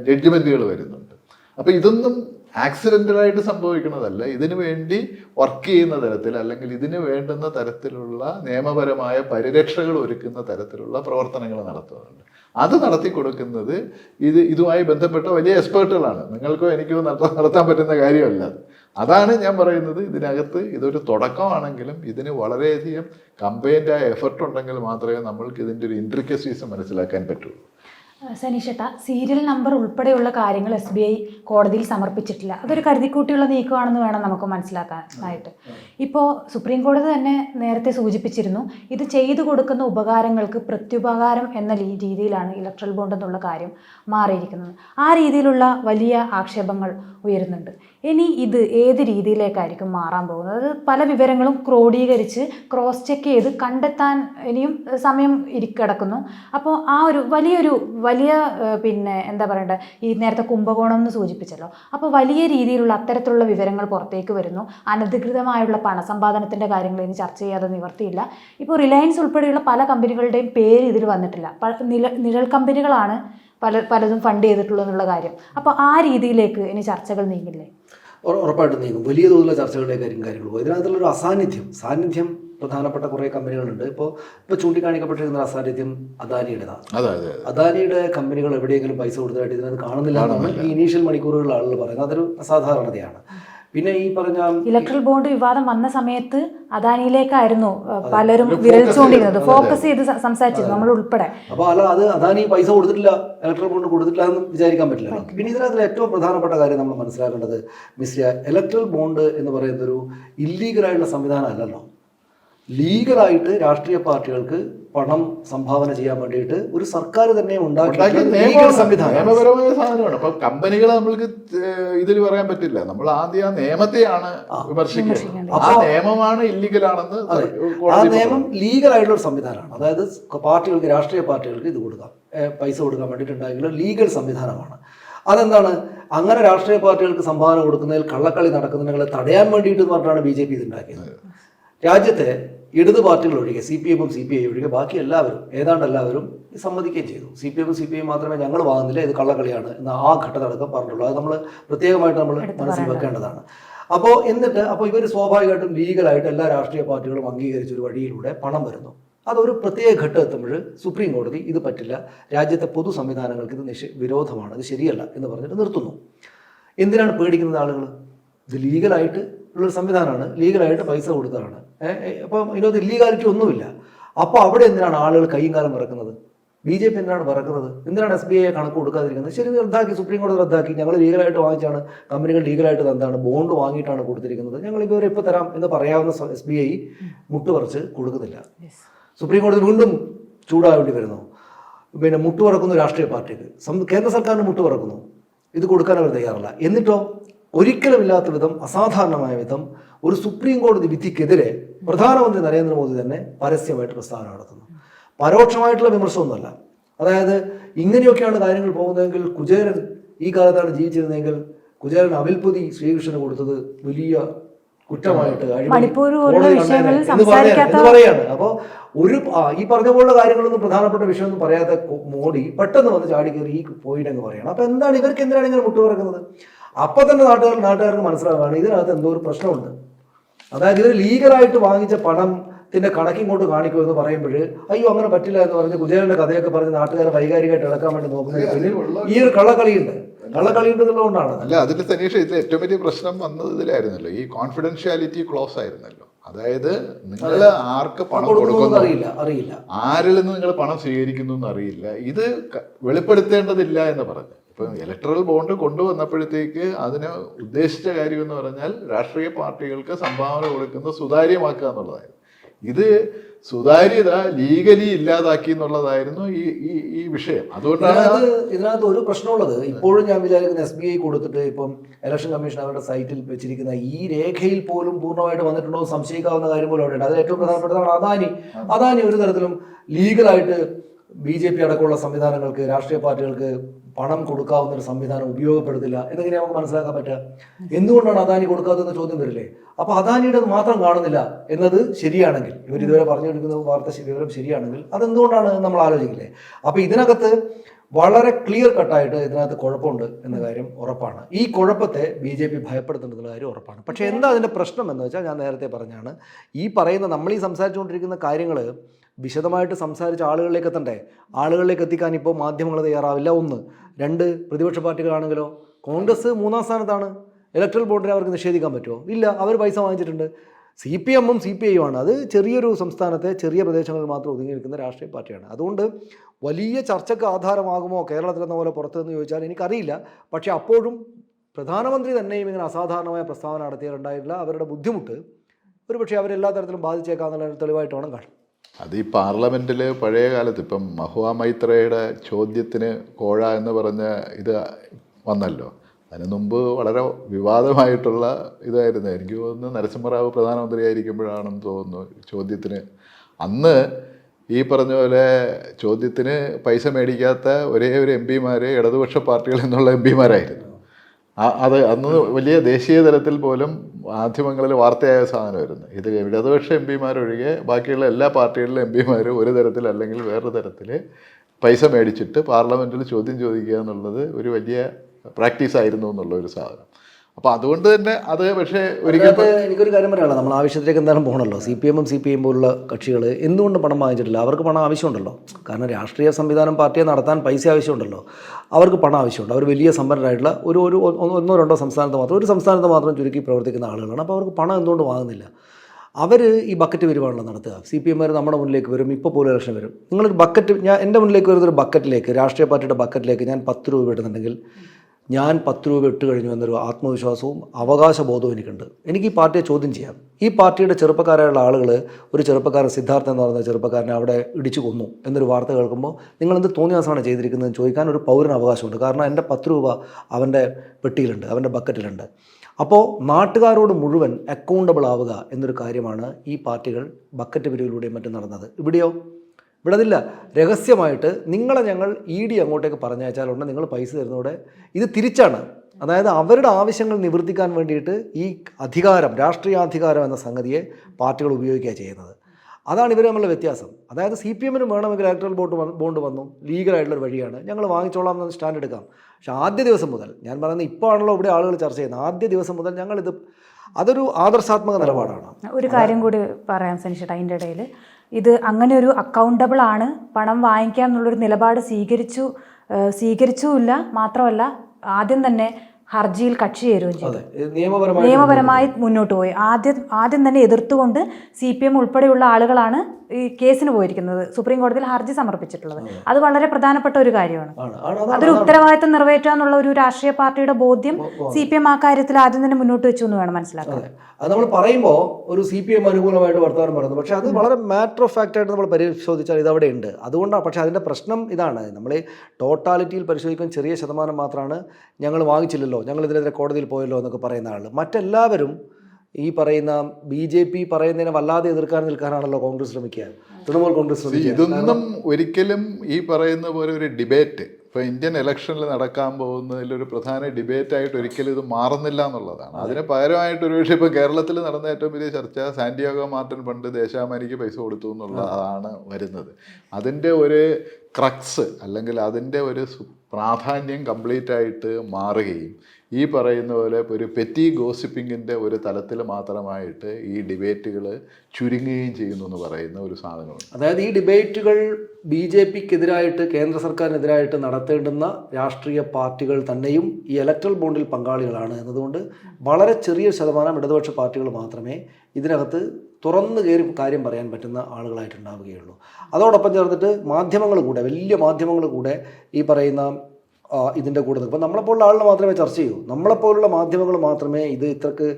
ജഡ്ജ്മെന്റുകൾ വരുന്നുണ്ട്. അപ്പം ഇതൊന്നും ആക്സിഡന്റലായിട്ട് സംഭവിക്കുന്നതല്ല. ഇതിനു വേണ്ടി വർക്ക് ചെയ്യുന്ന തരത്തിൽ അല്ലെങ്കിൽ ഇതിന് വേണ്ടുന്ന തരത്തിലുള്ള നിയമപരമായ പരിരക്ഷകൾ ഒരുക്കുന്ന തരത്തിലുള്ള പ്രവർത്തനങ്ങൾ നടത്തുന്നുണ്ട്. അത് നടത്തി കൊടുക്കുന്നത് ഇത് ഇതുമായി ബന്ധപ്പെട്ട വലിയ എക്സ്പേർട്ടുകളാണ്. നിങ്ങൾക്കോ എനിക്കോ നടത്താൻ പറ്റുന്ന കാര്യമല്ല അത്. അതാണ് ഞാൻ പറയുന്നത്. ഇതിനകത്ത് ഇതൊരു തുടക്കമാണെങ്കിലും ഇതിന് വളരെയധികം കമ്പൈൻഡായ എഫർട്ട് ഉണ്ടെങ്കിൽ മാത്രമേ നമ്മൾക്ക് ഇതിന്റെ ഒരു ഇൻട്രിക്കസീസ് മനസ്സിലാക്കാൻ പറ്റുള്ളൂ സനീഷട്ട സീരിയൽ നമ്പർ ഉൾപ്പെടെയുള്ള കാര്യങ്ങൾ എസ് ബി ഐ കോടതിയിൽ സമർപ്പിച്ചിട്ടില്ല. അതൊരു കരുതിക്കൂട്ടിയുള്ള നീക്കമാണെന്ന് വേണം നമുക്ക് മനസ്സിലാക്കാനായിട്ട്. ഇപ്പോൾ സുപ്രീം കോടതി തന്നെ നേരത്തെ സൂചിപ്പിച്ചിരുന്നു ഇത് ചെയ്തു കൊടുക്കുന്ന ഉപകാരങ്ങൾക്ക് പ്രത്യുപകാരം എന്ന രീതിയിലാണ് ഇലക്ട്രൽ ബോണ്ട് എന്നുള്ള കാര്യം മാറിയിരിക്കുന്നത്. ആ രീതിയിലുള്ള വലിയ ആക്ഷേപങ്ങൾ ഉയരുന്നുണ്ട്. ഇനി ഇത് ഏത് രീതിയിലേക്കായിരിക്കും മാറാൻ പോകുന്നത്? അത് പല വിവരങ്ങളും ക്രോഡീകരിച്ച് ക്രോസ് ചെക്ക് ചെയ്ത് കണ്ടെത്താൻ ഇനിയും സമയം ഇരിക്കിടക്കുന്നു അപ്പോൾ ആ ഒരു വലിയൊരു വലിയ പിന്നെ എന്താ പറയണ്ടേ ഈ നേരത്തെ കുംഭകോണം എന്ന് സൂചിപ്പിച്ചല്ലോ. അപ്പോൾ വലിയ രീതിയിലുള്ള അത്തരത്തിലുള്ള വിവരങ്ങൾ പുറത്തേക്ക് വരുന്നു. അനധികൃതമായുള്ള പണസമ്പാദനത്തിന്റെ കാര്യങ്ങൾ ഇനി ചർച്ച ചെയ്യാതെ നിവർത്തിയില്ല. ഇപ്പോൾ റിലയൻസ് ഉൾപ്പെടെയുള്ള പല കമ്പനികളുടെയും പേര് ഇതിൽ വന്നിട്ടില്ല. നിഴൽ നിഴൽ കമ്പനികളാണ് പല പലതും ഫണ്ട് ചെയ്തിട്ടുള്ളതെന്നുള്ള കാര്യം. അപ്പോൾ ആ രീതിയിലേക്ക് ഇനി ചർച്ചകൾ നീങ്ങില്ലേ? ഉറപ്പായിട്ടും നീങ്ങും. വലിയ തോതിലുള്ള ചർച്ചകളിലേക്കായിരിക്കും കാര്യങ്ങൾ പോകും. ഇതിനകത്തുള്ളൊരു അസാന്നിധ്യം സാന്നിധ്യം പ്രധാനപ്പെട്ട കുറേ കമ്പനികളുണ്ട്. ഇപ്പോൾ ഇപ്പോൾ ചൂണ്ടിക്കാണിക്കപ്പെട്ടിരിക്കുന്ന അസാന്നിധ്യം അദാനിയുടേതാണ്. അദാനിയുടെ കമ്പനികൾ എവിടെയെങ്കിലും പൈസ കൊടുത്തതായിട്ട് ഇതിനകത്ത് കാണുന്നില്ല എന്നാണ് ഈ ഇനീഷ്യൽ മണിക്കൂറുകളിൽ ആളുകൾ പറയുന്നത്. അതൊരു അസാധാരണതയാണ്. പിന്നെ ഈ പറഞ്ഞ ഇലക്ട്രൽ ബോണ്ട് വിവാദം വന്ന സമയത്ത് അദാനിയിലേക്കായിരുന്നു പലരും വിരൽ ചൂണ്ടിരുന്നത് ഫോക്കസ് ചെയ്ത് സംസാരിച്ചിരുന്നു നമ്മൾ ഉൾപ്പെടെ അപ്പൊ അല്ല അത് അദാനി പൈസ കൊടുത്തിട്ടില്ല ഇലക്ട്രൽ ബോണ്ട് കൊടുത്തിട്ടില്ല എന്ന് വിചാരിക്കാൻ പറ്റില്ല. പിന്നെ ഇതിനകത്തിൽ ഏറ്റവും പ്രധാനപ്പെട്ട കാര്യം നമ്മൾ മനസ്സിലാക്കേണ്ടത് മിസ്റ്റർ ഇലക്ട്രൽ ബോണ്ട് എന്ന് പറയുന്ന ഒരു ഇല്ലീഗലായിട്ടുള്ള സംവിധാനം അല്ലല്ലോ. ലീഗലായിട്ട് രാഷ്ട്രീയ പാർട്ടികൾക്ക് പണം സംഭാവന ചെയ്യാൻ വേണ്ടിയിട്ട് ഒരു സർക്കാർ തന്നെ. സംവിധാനം. നിയമപരമായ സാധനമാണ്. അപ്പൊ കമ്പനികളെ നമ്മൾക്ക് ഇതിൽ പറയാൻ പറ്റില്ല. നമ്മൾ ആദ്യം ആ നിയമത്തെയാണ് വിമർശിക്കുന്നത് ആ നിയമമാണ് ഇല്ലീഗൽ ആണെന്ന് ആ നിയമം ലീഗലായിട്ടുള്ള ഒരു സംവിധാനമാണ്. അതായത് പാർട്ടികൾക്ക് രാഷ്ട്രീയ പാർട്ടികൾക്ക് ഇത് കൊടുക്കാം. പൈസ കൊടുക്കാൻ വേണ്ടിയിട്ട് ഉണ്ടാക്കിയുള്ള ലീഗൽ സംവിധാനമാണ്. അതെന്താണ്? അങ്ങനെ രാഷ്ട്രീയ പാർട്ടികൾക്ക് സംഭാവന കൊടുക്കുന്നതിൽ കള്ളക്കളി നടക്കുന്നതിനെ തടയാൻ വേണ്ടിയിട്ട് പറഞ്ഞാണ് ബി ജെ പി ഇത് ഉണ്ടാക്കിയത്. രാജ്യത്തെ ഇടത് പാർട്ടികൾ ഒഴികെ സി പി എമ്മും സി പി ഐ ഒഴികെ ബാക്കി എല്ലാവരും ഏതാണ്ട് എല്ലാവരും സമ്മതിക്കുകയും ചെയ്തു. സി പി എമ്മും സി പി ഐ മാത്രമേ ഞങ്ങൾ വാങ്ങുന്നില്ല ഇത് കള്ളക്കളിയാണ് എന്ന് ആ ഘട്ടത്തിലടക്കം പറഞ്ഞിട്ടുള്ളൂ. അത് നമ്മൾ പ്രത്യേകമായിട്ട് നമ്മൾ മനസ്സിൽ വെക്കേണ്ടതാണ്. അപ്പോൾ എന്നിട്ട് അപ്പോൾ ഇവർ സ്വാഭാവികമായിട്ടും ലീഗലായിട്ട് എല്ലാ രാഷ്ട്രീയ പാർട്ടികളും അംഗീകരിച്ച ഒരു വഴിയിലൂടെ പണം വരുന്നു. അതൊരു പ്രത്യേക ഘട്ടം എത്തുമ്പോൾ സുപ്രീം കോടതി ഇത് പറ്റില്ല രാജ്യത്തെ പൊതു സംവിധാനങ്ങൾക്ക് ഇത് നിഷേ വിരോധമാണ് ഇത് ശരിയല്ല എന്ന് പറഞ്ഞിട്ട് നിർത്തുന്നു. എന്തിനാണ് പേടിക്കുന്നത് ആളുകൾ ഇത് ലീഗലായിട്ട് ഉള്ളൊരു സംവിധാനമാണ്. ലീഗലായിട്ട് പൈസ കൊടുത്തതാണ്. അപ്പം ഇതിനകത്ത് ഇല്ലീഗാലിറ്റി ഒന്നുമില്ല. അപ്പോൾ അവിടെ എന്തിനാണ് ആളുകൾ കൈയും കാലം മറക്കുന്നത്? ബി ജെ പി എന്തിനാണ് മറക്കുന്നത്? എന്തിനാണ് എസ് ബി ഐ കണക്ക് കൊടുക്കാതിരിക്കുന്നത്? ശരി റദ്ദാക്കി സുപ്രീം കോടതി റദ്ദാക്കി. ഞങ്ങൾ ലീഗലായിട്ട് വാങ്ങിച്ചാണ്. കമ്പനികൾ ലീഗലായിട്ട് തന്നാണ് ബോണ്ട് വാങ്ങിയിട്ടാണ് കൊടുത്തിരിക്കുന്നത്. ഞങ്ങൾ ഇവരെ ഇപ്പോൾ തരാം എന്ന് പറയാവുന്ന എസ് ബി ഐ മുട്ടുപറിച്ച് കൊടുക്കുന്നില്ല. സുപ്രീം കോടതി വീണ്ടും ചൂടാവേണ്ടി വരുന്നു. പിന്നെ മുട്ടുപറക്കുന്നു രാഷ്ട്രീയ പാർട്ടിക്ക്. കേന്ദ്ര സർക്കാരിന് മുട്ടുപറക്കുന്നു. ഇത് കൊടുക്കാൻ അവർ തയ്യാറല്ല. എന്നിട്ടോ? ഒരിക്കലും ഇല്ലാത്ത വിധം അസാധാരണമായ വിധം ഒരു സുപ്രീം കോടതി വിധിക്കെതിരെ പ്രധാനമന്ത്രി നരേന്ദ്രമോദി തന്നെ പരസ്യമായിട്ട് പ്രസ്താവന നടത്തുന്നു. പരോക്ഷമായിട്ടുള്ള വിമർശനമൊന്നുമല്ല. അതായത് ഇങ്ങനെയൊക്കെയാണ് കാര്യങ്ങൾ പോകുന്നതെങ്കിൽ കുചേരൻ ഈ കാലത്താണ് ജീവിച്ചിരുന്നതെങ്കിൽ കുചേരൻ അവിൽപുതി ശ്രീകൃഷ്ണന് കൊടുത്തത് വലിയ കുറ്റമായിട്ട് എന്ന് പറയാണ് അപ്പോ ഒരു ഈ പറഞ്ഞ പോലുള്ള കാര്യങ്ങളൊന്നും പ്രധാനപ്പെട്ട വിഷയമൊന്നും പറയാത്ത മോഡി പെട്ടെന്ന് വന്ന് ചാടി കയറി ഈ പോയിന്റ് എന്ന് പറയണം. അപ്പൊ എന്താണ് ഇവർക്ക് എന്തിനാണ് ഇങ്ങനെ മുട്ടുപറക്കുന്നത്? അപ്പൊ തന്നെ നാട്ടുകാർ നാട്ടുകാർക്ക് മനസ്സിലാവുകയാണ്. ഇതിനകത്ത് എന്തോ ഒരു പ്രശ്നമുണ്ട്. അതായത് ഇവർ ലീഗലായിട്ട് വാങ്ങിച്ച പണത്തിന്റെ കാണിക്കൂ എന്ന് പറയുമ്പോൾ അയ്യോ അങ്ങനെ പറ്റില്ല എന്ന് പറഞ്ഞ് കുചേരന്റെ കഥയൊക്കെ പറഞ്ഞ് നാട്ടുകാരെ വൈകാരികമായിട്ട് ഇളക്കാൻ വേണ്ടി നോക്കുന്നതിന് ഈ ഒരു കള്ളക്കളിയുണ്ട്. കള്ളക്കളിയുണ്ട് എന്നുള്ളതുകൊണ്ടാണ്. അല്ല അതിൽ സനീഷ് ഇതിൽ ഏറ്റവും വലിയ പ്രശ്നം വന്നത് ഇതിലായിരുന്നല്ലോ. ഈ കോൺഫിഡൻഷ്യാലിറ്റി ക്ലോസ് ആയിരുന്നല്ലോ. അതായത് നിങ്ങൾ ആർക്ക് പണം കൊടുക്കുന്നത് കൊടുക്കുന്നു? അറിയില്ല അറിയില്ല. ആരിൽ നിന്ന് നിങ്ങൾ പണം സ്വീകരിക്കുന്നു എന്ന് അറിയില്ല ഇത് വെളിപ്പെടുത്തേണ്ടതില്ല എന്ന് പറഞ്ഞു. ഇപ്പം ഇലക്ട്രൽ ബോണ്ട് കൊണ്ടുവന്നപ്പോഴത്തേക്ക് അതിന് ഉദ്ദേശിച്ച കാര്യം എന്ന് പറഞ്ഞാൽ രാഷ്ട്രീയ പാർട്ടികൾക്ക് സംഭാവന കൊടുക്കുന്ന സുതാര്യമാക്കുക എന്നുള്ളതായിരുന്നു. ഇത് സുതാര്യത ലീഗലി ഇല്ലാതാക്കി എന്നുള്ളതായിരുന്നു ഈ ഈ ഈ വിഷയം. അതുകൊണ്ടാണ് ഇതിനകത്ത് ഒരു പ്രശ്നമുള്ളത്. ഇപ്പോഴും ഞാൻ വിചാരിക്കുന്ന എസ് ബി ഐ കൊടുത്തിട്ട് ഇപ്പം ഇലക്ഷൻ കമ്മീഷൻ അവരുടെ സൈറ്റിൽ വെച്ചിരിക്കുന്ന ഈ രേഖയിൽ പോലും പൂർണമായിട്ട് വന്നിട്ടുണ്ടോ എന്ന് സംശയിക്കാവുന്ന കാര്യം പോലും അവിടെ ഉണ്ട് അതിൽ ഏറ്റവും പ്രധാനപ്പെട്ടതാണ് അദാനി. അദാനി ഒരു തരത്തിലും ലീഗലായിട്ട് ബി ജെ പി അടക്കമുള്ള സംവിധാനങ്ങൾക്ക് രാഷ്ട്രീയ പാർട്ടികൾക്ക് പണം കൊടുക്കാവുന്ന ഒരു സംവിധാനം ഉപയോഗപ്പെടുത്തില്ല എന്നെങ്ങനെ നമുക്ക് മനസ്സിലാക്കാൻ പറ്റുക. എന്തുകൊണ്ടാണ് അദാനി കൊടുക്കാത്തതെന്ന് ചോദ്യം വരില്ലേ? അപ്പൊ അദാനിയുടെ മാത്രം കാണുന്നില്ല എന്നത് ശരിയാണെങ്കിൽ ഇവർ ഇതുവരെ പറഞ്ഞെടുക്കുന്ന വാർത്ത വിവരം ശരിയാണെങ്കിൽ അതെന്തുകൊണ്ടാണ് നമ്മൾ ആലോചിക്കില്ലേ? അപ്പൊ ഇതിനകത്ത് വളരെ ക്ലിയർ കട്ടായിട്ട് ഇതിനകത്ത് കുഴപ്പമുണ്ട് എന്ന കാര്യം ഉറപ്പാണ്. ഈ കുഴപ്പത്തെ ബി ജെ പി ഭയപ്പെടുത്തുന്നുള്ള കാര്യം ഉറപ്പാണ്. പക്ഷേ എന്താ അതിന്റെ പ്രശ്നം എന്ന് വെച്ചാൽ ഞാൻ നേരത്തെ പറഞ്ഞാണ് ഈ പറയുന്ന നമ്മൾ ഈ സംസാരിച്ചുകൊണ്ടിരിക്കുന്ന കാര്യങ്ങൾ വിശദമായിട്ട് സംസാരിച്ച ആളുകളിലേക്ക് എത്തണ്ടേ? ആളുകളിലേക്ക് എത്തിക്കാൻ ഇപ്പോൾ മാധ്യമങ്ങൾ തയ്യാറാവില്ല. ഒന്ന്. രണ്ട് പ്രതിപക്ഷ പാർട്ടികളാണെങ്കിലോ? കോൺഗ്രസ് മൂന്നാം സ്ഥാനത്താണ്. ഇലക്ട്രൽ ബോർഡിനെ അവർക്ക് നിഷേധിക്കാൻ പറ്റുമോ? ഇല്ല. അവർ പൈസ വാങ്ങിച്ചിട്ടുണ്ട്. സി പി എമ്മും സി പി ഐയുമാണ് അത് ചെറിയൊരു സംസ്ഥാനത്തെ ചെറിയ പ്രദേശങ്ങളിൽ മാത്രം ഒതുങ്ങി നിൽക്കുന്ന രാഷ്ട്രീയ പാർട്ടിയാണ്. അതുകൊണ്ട് വലിയ ചർച്ചയ്ക്ക് ആധാരമാകുമോ കേരളത്തിലെന്ന പോലെ പുറത്തെന്ന് ചോദിച്ചാൽ എനിക്കറിയില്ല. പക്ഷേ അപ്പോഴും പ്രധാനമന്ത്രി തന്നെയും ഇങ്ങനെ അസാധാരണമായ പ്രസ്താവന നടത്തിയിട്ടുണ്ടായിട്ടില്ല അവരുടെ ബുദ്ധിമുട്ട് ഒരുപക്ഷെ അവരെല്ലാ തരത്തിലും ബാധിച്ചേക്കാന്നുള്ള തെളിവായിട്ട് വേണം കാണാൻ. അത് ഈ പാർലമെന്റിൽ പഴയ കാലത്ത് ഇപ്പം മഹുവ മൈത്രയുടെ ചോദ്യത്തിന് കോഴ എന്ന് പറഞ്ഞ ഇത് വന്നല്ലോ. അതിന് മുമ്പ് വളരെ വിവാദമായിട്ടുള്ള ഇതായിരുന്നു. എനിക്ക് തോന്നുന്നു നരസിംഹറാവു പ്രധാനമന്ത്രിയായിരിക്കുമ്പോഴാണെന്ന് തോന്നുന്നു ചോദ്യത്തിന്. അന്ന് ഈ പറഞ്ഞ പോലെ ചോദ്യത്തിന് പൈസ മേടിക്കാത്ത ഒരേ ഒരു എം പിമാർ ഇടതുപക്ഷ പാർട്ടികളിൽ നിന്നുള്ള എം പിമാരായിരുന്നു. അത് അന്ന് വലിയ ദേശീയ തലത്തിൽ പോലും മാധ്യമങ്ങളിൽ വാർത്തയായ സാധനമായിരുന്നു. ഇത് ഇടതുപക്ഷ എം പിമാരൊഴികെ ബാക്കിയുള്ള എല്ലാ പാർട്ടികളിലെ എം പിമാരും ഒരു തരത്തിൽ അല്ലെങ്കിൽ വേറൊരു തരത്തിൽ പൈസ മേടിച്ചിട്ട് പാർലമെന്റിൽ ചോദ്യം ചോദിക്കുക എന്നുള്ളത് ഒരു വലിയ പ്രാക്ടീസ് ആയിരുന്നു എന്നുള്ള ഒരു സാധനം. അപ്പോൾ അതുകൊണ്ട് തന്നെ അത് പക്ഷേ ഒരിക്കലും എനിക്കൊരു കാര്യം പറയാനുള്ളത്. നമ്മൾ ആവശ്യത്തിലേക്ക് എന്തായാലും പോകണമല്ലോ. സി പി എമ്മും സി പി എം പോലുള്ള കക്ഷികൾ എന്തുകൊണ്ട് പണം വാങ്ങിച്ചിട്ടില്ല? അവർക്ക് പണം ആവശ്യമുണ്ടല്ലോ. കാരണം രാഷ്ട്രീയ സംവിധാനം പാർട്ടിയെ നടത്താൻ പൈസ ആവശ്യമുണ്ടല്ലോ. അവർക്ക് പണം ആവശ്യമുണ്ട്. അവർ വലിയ സമ്പന്നരായിട്ടുള്ള ഒരു ഒരു ഒന്നോ രണ്ടോ സംസ്ഥാനത്ത് മാത്രം ഒരു സംസ്ഥാനത്ത് മാത്രം ചുരുക്കി പ്രവർത്തിക്കുന്ന ആളുകളാണ്. അപ്പോൾ അവർക്ക് പണം എന്തുകൊണ്ട് വാങ്ങുന്നില്ല? അവർ ഈ ബക്കറ്റ് വരുവാണല്ലോ നടത്തുക. സി പി എമ്മാർ നമ്മുടെ മുന്നിലേക്ക് വരും. ഇപ്പോൾ പോലും ഇലക്ഷൻ വരും. നിങ്ങളൊരു ബക്കറ്റ് ഞാൻ എന്റെ മുന്നിലേക്ക് വരുന്ന ഒരു ബക്കറ്റിലേക്ക് രാഷ്ട്രീയ പാർട്ടിയുടെ ബക്കറ്റിലേക്ക് ഞാൻ പത്ത് രൂപ ഇടുന്നുണ്ടെങ്കിൽ ഞാൻ പത്ത് രൂപ ഇട്ട് കഴിഞ്ഞു എന്നൊരു ആത്മവിശ്വാസവും അവകാശബോധവും എനിക്കുണ്ട്. എനിക്ക് ഈ പാർട്ടിയെ ചോദ്യം ചെയ്യാം. ഈ പാർട്ടിയുടെ ചെറുപ്പക്കാരായുള്ള ആളുകൾ ഒരു ചെറുപ്പക്കാരൻ സിദ്ധാർത്ഥൻ എന്ന് പറയുന്ന ചെറുപ്പക്കാരനെ അവിടെ ഇടിച്ചു കൊന്നു എന്നൊരു വാർത്ത കേൾക്കുമ്പോൾ നിങ്ങൾ എന്ത് തോന്നിയാസമാണ് ചെയ്തിരിക്കുന്നതെന്ന് ചോദിക്കാൻ ഒരു പൗരൻ അവകാശമുണ്ട്. കാരണം എന്റെ പത്ത് രൂപ അവന്റെ പെട്ടിയിലുണ്ട് അവന്റെ ബക്കറ്റിലുണ്ട്. അപ്പോൾ നാട്ടുകാരോട് മുഴുവൻ അക്കൗണ്ടബിൾ ആവുക എന്നൊരു കാര്യമാണ് ഈ പാർട്ടികൾ ബക്കറ്റ് പിരിവിലൂടെയും മറ്റും നടന്നത്. ഇവിടെയോ? ഇവിടെ അതില്ല. രഹസ്യമായിട്ട് നിങ്ങളെ ഞങ്ങൾ ഇ ഡി അങ്ങോട്ടേക്ക് പറഞ്ഞയച്ചാലുണ്ട്. നിങ്ങൾ പൈസ തരുന്നതോടെ ഇത് തിരിച്ചാണ്. അതായത് അവരുടെ ആവശ്യങ്ങൾ നിവർത്തിക്കാൻ വേണ്ടിയിട്ട് ഈ അധികാരം രാഷ്ട്രീയാധികാരം എന്ന സംഗതിയെ പാർട്ടികൾ ഉപയോഗിക്കുക ചെയ്യുന്നത്. അതാണ് ഇവർ തമ്മിലുള്ള വ്യത്യാസം. അതായത് സി പി എമ്മിന് വേണമെങ്കിൽ ഇലക്ട്രൽ ബോണ്ട് വന്ന് ബോണ്ട് വന്നു. ലീഗലായിട്ടുള്ള ഒരു വഴിയാണ്. ഞങ്ങൾ വാങ്ങിച്ചോളാം എന്ന് സ്റ്റാൻഡ് എടുക്കാം. പക്ഷെ ആദ്യ ദിവസം മുതൽ ഞാൻ പറയുന്നത് ഇപ്പോൾ ആണല്ലോ ഇവിടെ ആളുകൾ ചർച്ച ചെയ്യുന്നത്. ആദ്യ ദിവസം മുതൽ ഞങ്ങളിത് അതൊരു ആദർശാത്മക നിലപാടാണ്. ഒരു കാര്യം കൂടി പറയാൻ ശ്രമിച്ചിട്ട് അതിന്റെ ഇടയിൽ ഇത് അങ്ങനെ ഒരു അക്കൗണ്ടബിൾ ആണ്. പണം വാങ്ങിക്കാം എന്നുള്ളൊരു നിലപാട് സ്വീകരിച്ചു സ്വീകരിച്ചുമില്ല. മാത്രമല്ല ആദ്യം തന്നെ ഹർജിയിൽ കക്ഷി ചേരുകയും ചെയ്തു. നിയമപരമായി മുന്നോട്ട് പോയി. ആദ്യം ആദ്യം തന്നെ എതിർത്തുകൊണ്ട് സി പി എം ഉൾപ്പെടെയുള്ള ആളുകളാണ് ഈ കേസിന് പോയിരിക്കുന്നത്. സുപ്രീം കോടതിയിൽ ഹർജി സമർപ്പിച്ചിട്ടുള്ളത്. അത്. വളരെ പ്രധാനപ്പെട്ട ഒരു കാര്യമാണ്. അതൊരു ഉത്തരവാദിത്തം നിറവേറ്റുക എന്നുള്ള ഒരു രാഷ്ട്രീയ പാർട്ടിയുടെ ബോധ്യം സി പി എം ആ കാര്യത്തിൽ ആദ്യം തന്നെ മുന്നോട്ട് വെച്ചു എന്ന് വേണം മനസ്സിലാക്കാൻ. അത്. നമ്മൾ പറയുമ്പോൾ ഒരു സി പി എം അനുകൂലമായിട്ട് വർത്തമാനം പറയുന്നു. പക്ഷേ അത് വളരെ മാറ്റർ ഓഫ് ഫാക്റ്റ് ആയിട്ട് നമ്മൾ പരിശോധിച്ചാൽ ഇത് അവിടെ ഉണ്ട്. അതുകൊണ്ടാണ് പക്ഷേ അതിന്റെ പ്രശ്നം ഇതാണ്. നമ്മൾ ടോട്ടാലിറ്റിയിൽ പരിശോധിക്കുന്ന ചെറിയ ശതമാനം മാത്രമാണ് ഞങ്ങൾ വാങ്ങിച്ചില്ലല്ലോ ഞങ്ങൾ ഇതിനെതിരെ കോടതിയിൽ പോയല്ലോ എന്നൊക്കെ പറയുന്ന ആൾ മറ്റെല്ലാവരും ഈ പറയുന്ന ബി ജെ പി പറയുന്നതിനെ വല്ലാതെ എതിർക്കാൻ നിൽക്കാനാണല്ലോ കോൺഗ്രസ് ശ്രമിക്കുക. തൃണമൂൽ കോൺഗ്രസ് ഇതൊന്നും ഒരിക്കലും ഈ പറയുന്ന പോലെ ഒരു ഡിബേറ്റ് ഇപ്പൊ ഇന്ത്യൻ ഇലക്ഷനിൽ നടക്കാൻ പോകുന്നതിൽ ഒരു പ്രധാന ഡിബേറ്റ് ആയിട്ട് ഒരിക്കലും ഇത് മാറുന്നില്ല എന്നുള്ളതാണ്. അതിന് പകരമായിട്ട് ഒരു പക്ഷേ ഇപ്പൊ കേരളത്തിൽ നടന്ന ഏറ്റവും വലിയ ചർച്ച സാന്റിയാഗോ മാർട്ടിൻ പണ്ട് ദേശാമാനിക്ക് പൈസ കൊടുത്തു എന്നുള്ളതാണ് വരുന്നത്. അതിന്റെ ഒരു ക്രക്സ് അല്ലെങ്കിൽ അതിന്റെ ഒരു പ്രാധാന്യം കംപ്ലീറ്റ് ആയിട്ട് മാറുകയും ഈ പറയുന്ന പോലെ ഒരു പെറ്റി ഗോസിപ്പിങ്ങിന്റെ ഒരു തലത്തിൽ മാത്രമായിട്ട് ഈ ഡിബേറ്റുകൾ ചുരുങ്ങുകയും ചെയ്യുന്നു എന്ന് പറയുന്ന ഒരു സാധനമാണ് അതായത് ഈ ഡിബേറ്റുകൾ ബി ജെ പിക്കെതിരായിട്ട് കേന്ദ്ര സർക്കാരിനെതിരായിട്ട് നടത്തേണ്ടുന്ന രാഷ്ട്രീയ പാർട്ടികൾ തന്നെയും ഈ ഇലക്ട്രൽ ബോണ്ടിൽ പങ്കാളികളാണ് എന്നതുകൊണ്ട് വളരെ ചെറിയ ശതമാനം ഇടതുപക്ഷ പാർട്ടികൾ മാത്രമേ ഇതിനകത്ത് തുറന്നു കയറി കാര്യം പറയാൻ പറ്റുന്ന ആളുകളായിട്ടുണ്ടാവുകയുള്ളൂ. അതോടൊപ്പം ചേർന്നിട്ട് മാധ്യമങ്ങൾ കൂടെ വലിയ മാധ്യമങ്ങൾ കൂടെ ഈ പറയുന്ന ഇതിന്റെ കൂടെ നിൽക്കും. അപ്പോൾ നമ്മളെപ്പോലുള്ള ആളുകൾ മാത്രമേ ചർച്ച ചെയ്യൂ. നമ്മളെപ്പോലുള്ള മാധ്യമങ്ങൾ മാത്രമേ ഇത് ഇത്രക്ക്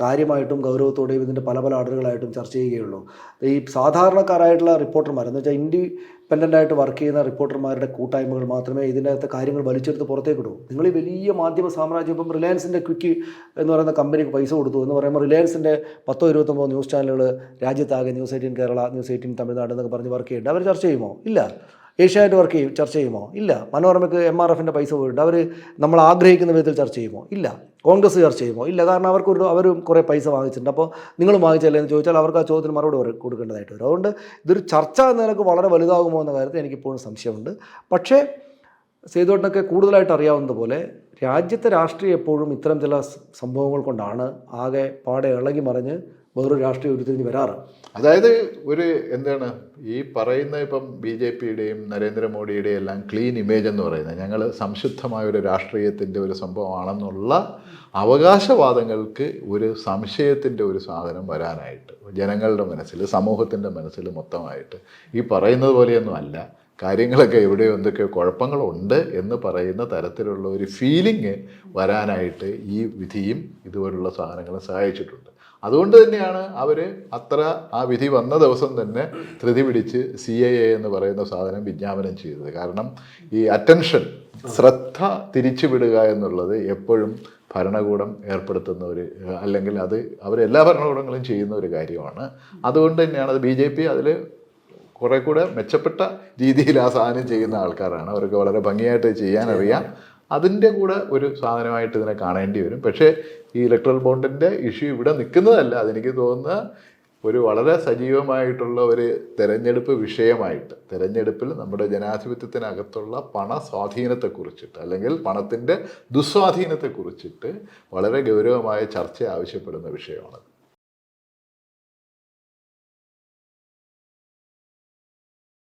കാര്യമായിട്ടും ഗൗരവത്തോടെയും ഇതിന്റെ പല പല ആർഡറുകളായിട്ടും ചർച്ച ചെയ്യുകയുള്ളൂ. ഈ സാധാരണക്കാരായിട്ടുള്ള റിപ്പോർട്ടർമാർ എന്ന് വെച്ചാൽ ഇൻഡിപെൻഡന്റ് ആയിട്ട് വർക്ക് ചെയ്യുന്ന റിപ്പോർട്ടർമാരുടെ കൂട്ടായ്മകൾ മാത്രമേ ഇതിനകത്ത് കാര്യങ്ങൾ വലിച്ചെടുത്ത് പുറത്തേക്ക് ഇടൂ. നിങ്ങൾ ഈ വലിയ മാധ്യമ സാമ്രാജ്യം ഇപ്പം റിലയൻസിന്റെ ക്വിക്ക് എന്ന് പറയുന്ന കമ്പനിക്ക് പൈസ കൊടുത്തു എന്ന് പറയുമ്പോൾ റിലയൻസിന്റെ പത്തോ ഇരുപത്തൊമ്പതോ ന്യൂസ് ചാനലുകൾ രാജ്യത്താകെ news eighteen Kerala news eighteen Tamil Nadu എന്നൊക്കെ പറഞ്ഞ് വർക്ക് ചെയ്യുന്നുണ്ട്. അവർ ചർച്ച ചെയ്യുമോ? ഇല്ല. ഏഷ്യാനെറ്റ് വർക്ക് ചെയ്യും ചർച്ച ചെയ്യുമോ? ഇല്ല. മനോരമയ്ക്ക് എം ആർ എഫിന്റെ പൈസ പോയിട്ടുണ്ട്. അവർ നമ്മൾ ആഗ്രഹിക്കുന്ന വിധത്തിൽ ചർച്ച ചെയ്യുമോ? ഇല്ല. കോൺഗ്രസ് ചർച്ച ചെയ്യുമോ? ഇല്ല. കാരണം അവർക്കൊരു അവരും കുറേ പൈസ വാങ്ങിച്ചിട്ടുണ്ട്. അപ്പോൾ നിങ്ങൾ വാങ്ങിച്ചല്ലേ എന്ന് ചോദിച്ചാൽ അവർക്ക് ആ ചോദ്യത്തിന് മറുപടി കൊടുക്കേണ്ടതായിട്ട് വരും. അതുകൊണ്ട് ഇതൊരു ചർച്ച എന്ന നിലയ്ക്ക് വളരെ വലുതാകുമോ എന്ന കാര്യത്തിൽ എനിക്കിപ്പോഴും സംശയമുണ്ട്. പക്ഷേ സേതുവേട്ടനൊക്കെ കൂടുതലായിട്ട് അറിയാവുന്നത് പോലെ രാജ്യത്തെ രാഷ്ട്രീയം എപ്പോഴും ഇത്തരം ചില സംഭവങ്ങൾ കൊണ്ടാണ് ആകെ പാടെ ഇളകി മറിഞ്ഞ് വേറൊരു രാഷ്ട്രീയം ഉരുത്തിരിഞ്ഞ് വരാറ്. അതായത് ഒരു എന്താണ് ഈ പറയുന്ന ഇപ്പം ബി ജെ പിയുടെയും നരേന്ദ്രമോദിയുടെയും എല്ലാം ക്ലീൻ ഇമേജ് എന്ന് പറയുന്നത് ഞങ്ങൾ സംശുദ്ധമായ ഒരു രാഷ്ട്രീയത്തിന്റെ ഒരു സംഭവമാണെന്നുള്ള അവകാശവാദങ്ങൾക്ക് ഒരു സംശയത്തിന്റെ ഒരു സാധനം വരാനായിട്ട് ജനങ്ങളുടെ മനസ്സിൽ സമൂഹത്തിന്റെ മനസ്സിൽ മൊത്തമായിട്ട്. ഈ പറയുന്നത് പോലെയൊന്നും അല്ല. കാര്യങ്ങളൊക്കെ എവിടെയോ എന്തൊക്കെയോ കുഴപ്പങ്ങളുണ്ട് എന്ന് പറയുന്ന തരത്തിലുള്ള ഒരു ഫീലിംഗ് വരാനായിട്ട് ഈ വിധിയും ഇതുപോലുള്ള സാധനങ്ങളും സഹായിച്ചിട്ടുണ്ട്. അതുകൊണ്ട് തന്നെയാണ് അവർ അത്ര ആ വിധി വന്ന ദിവസം തന്നെ ധൃതി പിടിച്ച് സി ഐ എ എന്ന് പറയുന്ന സാധനം വിജ്ഞാപനം ചെയ്തത്. കാരണം ഈ അറ്റൻഷൻ ശ്രദ്ധ തിരിച്ചുവിടുക എന്നുള്ളത് എപ്പോഴും ഭരണകൂടം ഏർപ്പെടുത്തുന്ന ഒരു അല്ലെങ്കിൽ അത് അവരെല്ലാ ഭരണകൂടങ്ങളും ചെയ്യുന്ന ഒരു കാര്യമാണ്. അതുകൊണ്ട് തന്നെയാണ് അത് ബി ജെ പി അതിൽ കുറെ കൂടെ മെച്ചപ്പെട്ട രീതിയിൽ ആ സാധനം ചെയ്യുന്ന ആൾക്കാരാണ്. അവർക്ക് വളരെ ഭംഗിയായിട്ട് ചെയ്യാൻ അറിയാം അതിന്റെ കൂടെ ഒരു സാധനമായിട്ട് ഇതിനെ കാണേണ്ടി വരും. പക്ഷേ ഈ ഇലക്ട്രൽ ബോണ്ടിന്റെ ഇഷ്യൂ ഇവിടെ നിൽക്കുന്നതല്ല. അതെനിക്ക് തോന്നുന്ന ഒരു വളരെ സജീവമായിട്ടുള്ള ഒരു തെരഞ്ഞെടുപ്പ് വിഷയമായിട്ട് തെരഞ്ഞെടുപ്പിൽ നമ്മുടെ ജനാധിപത്യത്തിനകത്തുള്ള പണ സ്വാധീനത്തെക്കുറിച്ചിട്ട് അല്ലെങ്കിൽ പണത്തിന്റെ ദുസ്വാധീനത്തെക്കുറിച്ചിട്ട് വളരെ ഗൗരവമായ ചർച്ച ആവശ്യപ്പെടുന്ന വിഷയമാണ്